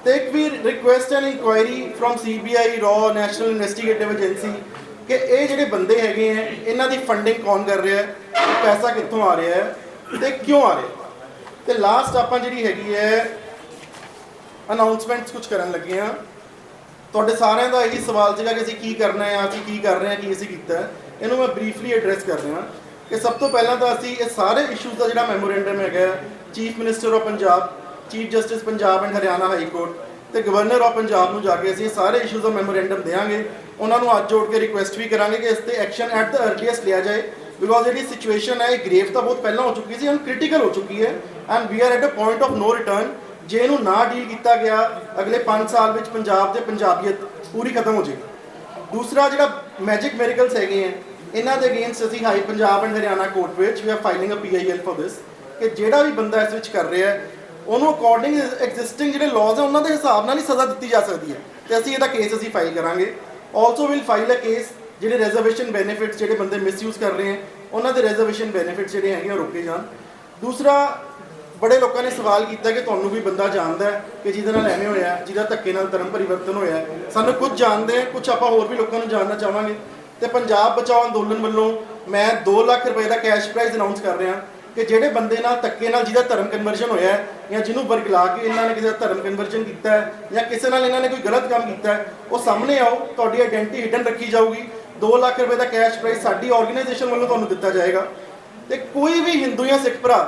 ਤੇ ਇੱਕ ਵੀ request and inquiry from CBI raw national investigative agency ਕਿ ਇਹ ਜਿਹੜੇ ਬੰਦੇ ਹੈਗੇ ਹੈ ਇਹਨਾਂ ਦੀ ਫੰਡਿੰਗ ਕੌਣ ਕਰ ਰਿਹਾ ਹੈ ਪੈਸਾ ਕਿੱਥੋਂ ਆ ਰਿਹਾ ਹੈ ਤੇ ਕਿਉਂ ਆ ਰਿਹਾ ਹੈ ਤੇ ਲਾਸਟ ਆਪਾਂ ਜਿਹੜੀ ਹੈਗੀ ਹੈ ਅਨਾਉਂਸਮੈਂਟਸ ਕੁਝ ਕਰਨ ਲੱਗੇ ਆ ਤੁਹਾਡੇ ਸਾਰਿਆਂ ਦਾ ਇਹੀ ਸਵਾਲ ਸੀਗਾ ਕਿ ਅਸੀਂ ਕੀ ਕਰਨਾ ਹੈ ਅਸੀਂ ਕੀ ਕਰ ਰਹੇ ਹਾਂ ਕੀ ਅਸੀਂ ਕੀਤਾ ਇਹਨੂੰ ਮੈਂ ਬਰੀਫਲੀ ਐਡਰੈਸ ਕਰ ਰਿਹਾ ਕਿ ਸਭ ਤੋਂ ਪਹਿਲਾਂ ਤਾਂ ਅਸੀਂ ਇਹ ਸਾਰੇ ਇਸ਼ੂਜ਼ ਦਾ ਜਿਹੜਾ ਮੈਮੋਰੈਂਡਮ ਹੈਗਾ chief minister of Punjab chief justice Punjab and Haryana high court ਤੇ ਗਵਰਨਰ ਆਫ ਪੰਜਾਬ ਨੂੰ ਜਾ ਕੇ ਅਸੀਂ ਇਹ ਸਾਰੇ ਇਸ਼ੂਜ਼ ਦਾ ਮੈਮੋਰੈਂਡਮ ਦੇਵਾਂਗੇ। ਉਹਨਾਂ ਨੂੰ ਅੱਜ ਜੋੜ ਕੇ ਰਿਕੁਐਸਟ ਵੀ ਕਰਾਂਗੇ ਕਿ ਇਸ ਤੇ ਐਕਸ਼ਨ ਐਟ ਦ ਅਰਲੀਐਸਟ ਲਿਆ ਜਾਏ। ਬਿਕੋਜ਼ ਜਿਹੜੀ ਸਿਚੁਏਸ਼ਨ ਹੈ, ਇਹ ਗ੍ਰੇਵ ਤਾਂ ਬਹੁਤ ਪਹਿਲਾਂ ਹੋ ਚੁੱਕੀ ਸੀ ਹੁਣ ਕ੍ਰਿਟੀਕਲ ਹੋ ਚੁੱਕੀ ਹੈ and we are at a point of no return ਜੇ ਇਹਨੂੰ ਨਾ ਡੀਲ ਕੀਤਾ ਗਿਆ, ਅਗਲੇ 5 ਸਾਲ ਵਿੱਚ ਪੰਜਾਬ ਦੇ ਪੰਜਾਬੀਅਤ ਪੂਰੀ ਖਤਮ ਹੋ ਜਾਏਗੀ। ਦੂਸਰਾ ਜਿਹੜਾ ਮੈਜਿਕ ਮੈਰੀਕਲਸ ਹੈਗੇ ਹੈ ਇਹਨਾਂ ਦੇ ਅਗੇਂਸਟ ਅਸੀਂ high Punjab and Haryana court ਵਿੱਚ we are filing a PIL for this ਕਿ ਜਿਹੜਾ ਵੀ ਬੰਦਾ ਇਸ ਵਿੱਚ ਕਰ ਰਿਹਾ ਹੈ, ਉਹਨੂੰ ਅਕੋਰਡਿੰਗ ਐਗਜ਼ਿਸਟਿੰਗ ਜਿਹੜੇ ਲਾਜ਼ ਹੈ, ਉਹਨਾਂ ਦੇ ਹਿਸਾਬ ਨਾਲ ਹੀ ਸਜ਼ਾ ਦਿੱਤੀ ਜਾ ਸਕਦੀ ਹੈ। ਤੇ ਅਸੀਂ ਇਹਦਾ ਕੇਸ ਅਸੀਂ ਫਾਈਲ ਕਰਾਂਗੇ। Also will file a case ਜਿਹੜੇ ਰਿਜ਼ਰਵੇਸ਼ਨ ਬੈਨੀਫਿਟਸ ਜਿਹੜੇ ਬੰਦੇ ਮਿਸਯੂਜ਼ ਕਰ ਰਹੇ ਹੈ, ਉਹਨਾਂ ਦੇ ਰਿਜ਼ਰਵੇਸ਼ਨ ਬੈਨੀਫਿਟਸ ਜਿਹੜੇ ਹੈਗੇ ਉਹ ਰੋਕੇ ਜਾਣ। ਦੂਸਰਾ, ਬੜੇ ਲੋਕਾਂ ਨੇ ਸਵਾਲ ਕੀਤਾ ਕਿ ਤੁਹਾਨੂੰ ਵੀ ਬੰਦਾ ਜਾਣਦਾ ਹੈ ਕਿ ਜਿਹਦੇ ਨਾਲ ਐਵੇਂ ਹੋਇਆ, ਜਿਹਦਾ ਧੱਕੇ ਨਾਲ ਧਰਮ ਪਰਿਵਰਤਨ ਹੋਇਆ ਸਾਨੂੰ ਕੁਝ ਜਾਣਦੇ ਆ ਕੁਝ ਆਪਾਂ ਹੋਰ ਵੀ ਲੋਕਾਂ ਨੂੰ ਜਾਣਨਾ ਚਾਹਾਂਗੇ। ਤੇ ਪੰਜਾਬ ਬਚਾਓ ਅੰਦੋਲਨ ਵੱਲੋਂ ਮੈਂ 2 ਲੱਖ ਰੁਪਏ ਦਾ ਕੈਸ਼ ਪ੍ਰਾਈਜ਼ ਅਨਾਉਂਸ ਕਰ ਰਿਹਾ ਕਿ ਜਿਹੜੇ ਬੰਦੇ ਨਾਲ ਧੱਕੇ ਨਾਲ ਜਿਹਦਾ ਧਰਮ ਕਨਵਰਜਨ ਹੋਇਆ ਹੈ ਜਾਂ ਜਿਹਨੂੰ ਵਰਗਲਾ ਕੇ ਇਹਨਾਂ ਨੇ ਕਿਸੇ ਦਾ ਧਰਮ ਕਨਵਰਜਨ ਕੀਤਾ ਹੈ ਜਾਂ ਕਿਸੇ ਨਾਲ ਇਹਨਾਂ ਨੇ ਕੋਈ ਗਲਤ ਕੰਮ ਕੀਤਾ ਹੈ, ਉਹ ਸਾਹਮਣੇ ਆਓ, ਤੁਹਾਡੀ ਆਇਡੈਂਟੀ ਹਿਡਨ ਰੱਖੀ ਜਾਊਗੀ। 2 ਲੱਖ ਰੁਪਏ ਦਾ ਕੈਸ਼ ਪ੍ਰਾਈਜ਼ ਸਾਡੀ ਆਰਗੇਨਾਈਜੇਸ਼ਨ ਵੱਲੋਂ ਤੁਹਾਨੂੰ ਦਿੱਤਾ ਜਾਏਗਾ। ਤੇ ਕੋਈ ਵੀ ਹਿੰਦੂ ਜਾਂ ਸਿੱਖ ਭਰਾ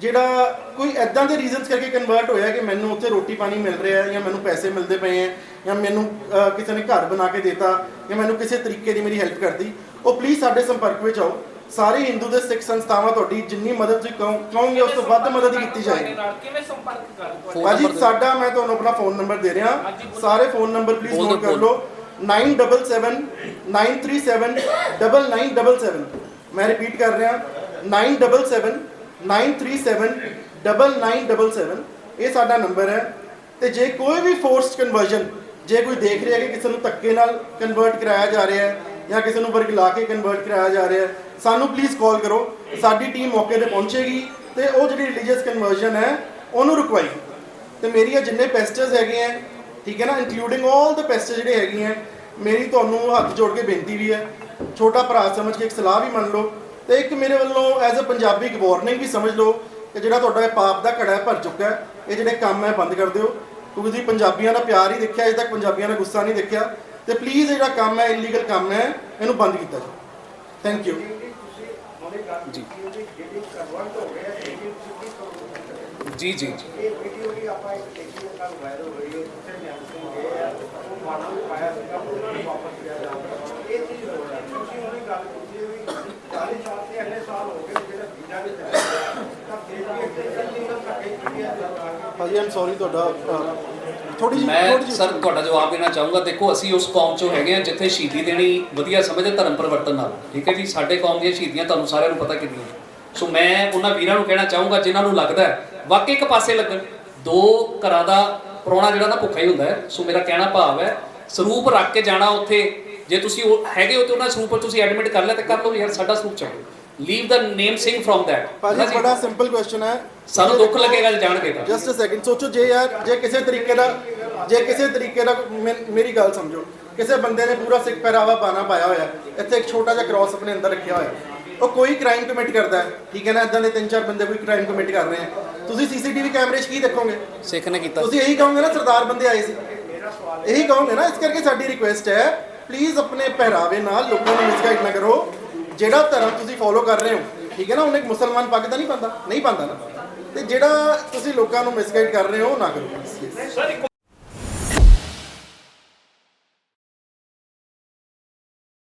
ਜਿਹੜਾ ਕੋਈ ਐਦਾਂ ਦੇ ਰੀਜ਼ਨਸ ਕਰਕੇ ਕਨਵਰਟ ਹੋਇਆ ਕਿ ਮੈਨੂੰ ਉੱਥੇ ਰੋਟੀ ਪਾਣੀ ਮਿਲ ਰਿਹਾ ਹੈ ਜਾਂ ਮੈਨੂੰ ਪੈਸੇ ਮਿਲਦੇ ਪਏ ਹੈ ਜਾਂ ਮੈਨੂੰ ਕਿਸੇ ਨੇ ਘਰ ਬਣਾ ਕੇ ਦਿੱਤਾ ਜਾਂ ਮੈਨੂੰ ਕਿਸੇ ਤਰੀਕੇ ਦੀ ਮੇਰੀ ਹੈਲਪ ਕਰਦੀ ਉਹ ਪਲੀਜ਼ ਸਾਡੇ ਸੰਪਰਕ ਵਿੱਚ ਆਓ। ਸਾਰੇ ਹਿੰਦੂ ਦੇ ਸਿੱਖ ਸੰਸਥਾਵਾਂ ਤੁਹਾਡੀ ਜਿੰਨੀ ਮਦਦ ਤੁਸੀਂ ਕਹੋ- ਕਹੋਗੇ ਉਸ ਤੋਂ ਵੱਧ ਮਦਦ ਕੀਤੀ ਜਾਏਗੀ। ਕਿਵੇਂ ਸੰਪਰਕ ਕਰ ਫੋਨ ਭਾਜੀ ਨੰਬਰ ਸਾਡਾ ਮੈਂ ਤੁਹਾਨੂੰ ਆਪਣਾ ਫੋਨ ਨੰਬਰ ਦੇ ਰਿਹਾ। ਸਾਰੇ ਫੋਨ ਨੰਬਰ ਪਲੀਜ਼ ਨੋਟ ਕਰ ਲਓ। 977 937 9977 ਮੈਂ ਰਿਪੀਟ ਕਰ ਰਿਹਾ। 977 937 9977 ਇਹ ਸਾਡਾ ਨੰਬਰ ਹੈ ਤੇ ਜੇ ਕੋਈ ਵੀ ਫੋਰਸਡ ਕਨਵਰਜਨ ਜੇ ਕੋਈ ਦੇਖ ਰਿਹਾ ਕਿ ਕਿਸੇ ਨੂੰ ਧੱਕੇ ਨਾਲ ਕਨਵਰਟ ਕਰਾਇਆ ਜਾ ਰਿਹਾ ਹੈ ਜਾਂ ਕਿਸੇ ਨੂੰ ਵਰਗ ਲਾ ਕੇ ਕਨਵਰਟ ਕਰਾਇਆ ਜਾ ਰਿਹਾ ਹੈ ਸਾਨੂੰ ਪਲੀਜ਼ ਕਾਲ ਕਰੋ ਸਾਡੀ ਟੀਮ ਮੌਕੇ ਤੇ ਪਹੁੰਚੇਗੀ ਤੇ ਉਹ ਜਿਹੜੀ ਰਿਲੀਜੀਅਸ ਕਨਵਰਜਨ ਹੈ ਉਹਨੂੰ ਰੁਕਵਾਏਗੀ ਤੇ ਮੇਰੀਆਂ ਜਿੰਨੇ ਪੈਸਟਰਸ ਹੈਗੇ ਆ ਠੀਕ ਹੈ ਨਾ ਇਨਕਲੂਡਿੰਗ 올 ਦ ਪੈਸਟਰ ਜਿਹੜੇ ਹੈਗੇ ਆ ਮੇਰੀ ਤੁਹਾਨੂੰ ਹੱਥ ਜੋੜ ਕੇ ਬੇਨਤੀ ਵੀ ਹੈ ਛੋਟਾ ਭਰਾ ਸਮਝ ਕੇ ਇੱਕ ਸਲਾਹ ਵੀ ਮੰਨ ਲਓ ਤੇ ਇੱਕ ਮੇਰੇ ਵੱਲੋਂ ਐਜ਼ ਅ ਪੰਜਾਬੀ ਇੱਕ ਵਾਰਨਿੰਗ ਵੀ ਸਮਝ ਲਓ ਕਿ ਜਿਹੜਾ ਤੁਹਾਡਾ ਇਹ ਪਾਪ ਦਾ ਘੜਾ ਭਰ ਚੁੱਕਾ ਹੈ ਇਹ ਜਿਹੜੇ ਕੰਮ ਹੈ ਬੰਦ ਕਰ ਦਿਓ। ਕਿਉਂਕਿ ਤੁਸੀਂ ਪੰਜਾਬੀਆਂ ਦਾ ਪਿਆਰ ਹੀ ਦੇਖਿਆ ਅਜੇ ਤੱਕ ਪੰਜਾਬੀਆਂ ਦਾ ਗੁੱਸਾ ਨਹੀਂ ਦੇਖਿਆ। ਤੇ ਪਲੀਜ਼ ਜਿਹੜਾ ਕੰਮ ਹੈ ਇਲੀਗਲ ਕੰਮ ਹੈ ਇਹਨੂੰ ਬੰਦ ਕੀਤਾ ਜਾਓ ਥੈਂਕ ਯੂ ਜੀ। ਜੀ ਜੀ ਜੀ। ਇਹ ਵੀਡੀਓ ਵੀ ਆਪਾਂ ਇੱਕ ਦੇਖੀ ਉਹ ਕੱਲ ਵਾਇਰਲ ਹੋਈ ਹੈ ਉੱਥੇ ਨਿਹੰਗ ਸਿੰਘ ਗਏ ਆ ਉਹ ਮਾਨਾ ਵੀ ਪਾਇਆ ਸੀਗਾ ਉਹਨਾਂ ਨੂੰ ਵਾਪਸ ਲਿਆ ਜਾਊਗਾ ਇਹ ਚੀਜ਼ ਹੋ ਰਹੀ ਹੈ ਤੁਸੀਂ ਉਹਨੇ ਗੱਲ ਕੀਤੀ ਹੈ ਵੀ 40 ਸਾਲ ਤੇ ਅਗਲੇ ਸਾਲ ਹੋ ਗਏ ਜਿਹੜਾ ਵੀਜ਼ਾ ਵੀ ਚੱਲਿਆ ਤਾਂ ਫਿਰ ਵੀ ਇੱਕ ਲੀਗਲ ਧੱਕੇ ਕੀਤੀ ਹੈ ਸਰਕਾਰ ਨੇ ਭਾਜੀ ਆਮ ਸੌਰੀ ਤੁਹਾਡਾ ਥੋੜੀ ਜਿਹੀ ਮੈਂ ਸਰ ਤੁਹਾਡਾ ਜਵਾਬ ਦੇਣਾ ਚਾਹੂੰਗਾ। ਦੇਖੋ ਅਸੀਂ ਉਸ ਕੌਮ ਚੋਂ ਹੈਗੇ ਆ ਜਿੱਥੇ ਸ਼ਹੀਦੀ ਦੇਣੀ ਵਧੀਆ ਸਮਝਦੇ ਧਰਮ ਪਰਿਵਰਤਨ ਨਾਲ। ਠੀਕ ਹੈ ਜੀ? ਸਾਡੇ ਕੌਮ ਦੀਆਂ ਸ਼ਹੀਦੀਆਂ ਤੁਹਾਨੂੰ ਸਾਰਿਆਂ ਨੂੰ ਪਤਾ ਕਿੰਨੀਆਂ ਸੋ ਮੈਂ ਉਹਨਾਂ ਵੀਰਾਂ ਨੂੰ ਕਹਿਣਾ ਚਾਹੂੰਗਾ ਜਿਨ੍ਹਾਂ ਨੂੰ ਲੱਗਦਾ ਹੈ ਵਾਕਈ ਇੱਕ ਪਾਸੇ ਲੱਗਣ। ਦੋ ਘਰਾਂ ਦਾ ਪ੍ਰਾਹੁਣਾ ਜਿਹੜਾ ਨਾ ਭੁੱਖਾ ਹੀ ਹੁੰਦਾ ਹੈ। ਸੋ ਮੇਰਾ ਕਹਿਣਾ ਭਾਵ ਹੈ ਸਰੂਪ ਰੱਖ ਕੇ ਜਾਣਾ ਉੱਥੇ। ਜੇ ਤੁਸੀਂ ਹੈਗੇ ਹੋ ਤੇ ਉਹਨਾਂ ਸਰੂਪ ਨੂੰ ਤੁਸੀਂ ਐਡਮਿਟ ਕਰ ਲਿਆ ਤੇ ਕਰ ਲਓ ਯਾਰ ਸਾਡਾ ਸਰੂਪ ਚਾਹੋ leave the name Singh from that ਭਾਜੀ ਬੜਾ ਸਿੰਪਲ ਕੁਐਸਚਨ ਹੈ। ਸਾਨੂੰ ਦੁੱਖ ਲੱਗੇਗਾ ਜੇ ਜਾਣਗੇ ਤਾਂ। ਜਸਟ ਅ ਸੈਕਿੰਡ ਸੋਚੋ ਜੇ ਯਾਰ ਜੇ ਕਿਸੇ ਤਰੀਕੇ ਦਾ ਜੇ ਕਿਸੇ ਤਰੀਕੇ ਦਾ ਮੇਰੀ ਗੱਲ ਸਮਝੋ। ਕਿਸੇ ਬੰਦੇ ਨੇ ਪੂਰਾ ਸਿੱਖ ਪਹਿਰਾਵਾ ਪਾਣਾ ਪਾਇਆ ਹੋਇਆ। ਇੱਥੇ ਇੱਕ ਛੋਟਾ ਜਿਹਾ ਕ੍ਰਾਸ ਆਪਣੇ ਅੰਦਰ ਰੱਖਿਆ ਹੋਇਆ। ਉਹ ਕੋਈ ਕ੍ਰਾਈਮ ਕਮਿਟ ਕਰਦਾ ਹੈ। ਠੀਕ ਹੈ ਨਾ? ਇਦਾਂ ਦੇ ਤਿੰਨ ਚਾਰ ਬੰਦੇ ਕੋਈ ਕ੍ਰਾਈਮ ਕਮਿਟ ਕਰ ਰਹੇ ਆ ਤੁਸੀਂ ਸੀਸੀਟੀਵੀ ਕੈਮਰੇ 'ਚ ਕੀ ਦੇਖੋਗੇ? ਸਿੱਖ ਨੇ ਕੀਤਾ। ਤੁਸੀਂ ਇਹੀ ਕਹੋਗੇ ਨਾ ਸਰਦਾਰ ਬੰਦੇ ਆਏ ਸੀ। ਇਹੀ ਕਹੋਗੇ ਨਾ ਇਸ ਕਰਕੇ ਸਾਡੀ ਰਿਕੁਐਸਟ ਹੈ ਪਲੀਜ਼ ਆਪਣੇ ਪਹਿਰਾਵੇ ਨਾਲ ਲੋਕਾਂ ਨੂੰ ਮਿਸਗਾਈਡ ਨਾ ਕਰੋ। ਜਿਹੜਾ ਧਰਮ ਤੁਸੀਂ ਫੋਲੋ ਕਰ ਰਹੇ ਹੋ, ਠੀਕ ਹੈ ਨਾ, ਉਹਨੇ ਮੁਸਲਮਾਨ ਪੱਗ ਤਾਂ ਨਹੀਂ ਪਾਉਂਦਾ? ਨਹੀਂ ਪਾਉਂਦਾ ਨਾ। ਤੇ ਜਿਹੜਾ ਤੁਸੀਂ ਲੋਕਾਂ ਨੂੰ ਮਿਸਗਾਈਡ ਕਰ ਰਹੇ ਹੋ, ਉਹ ਨਾ ਕਰੋ।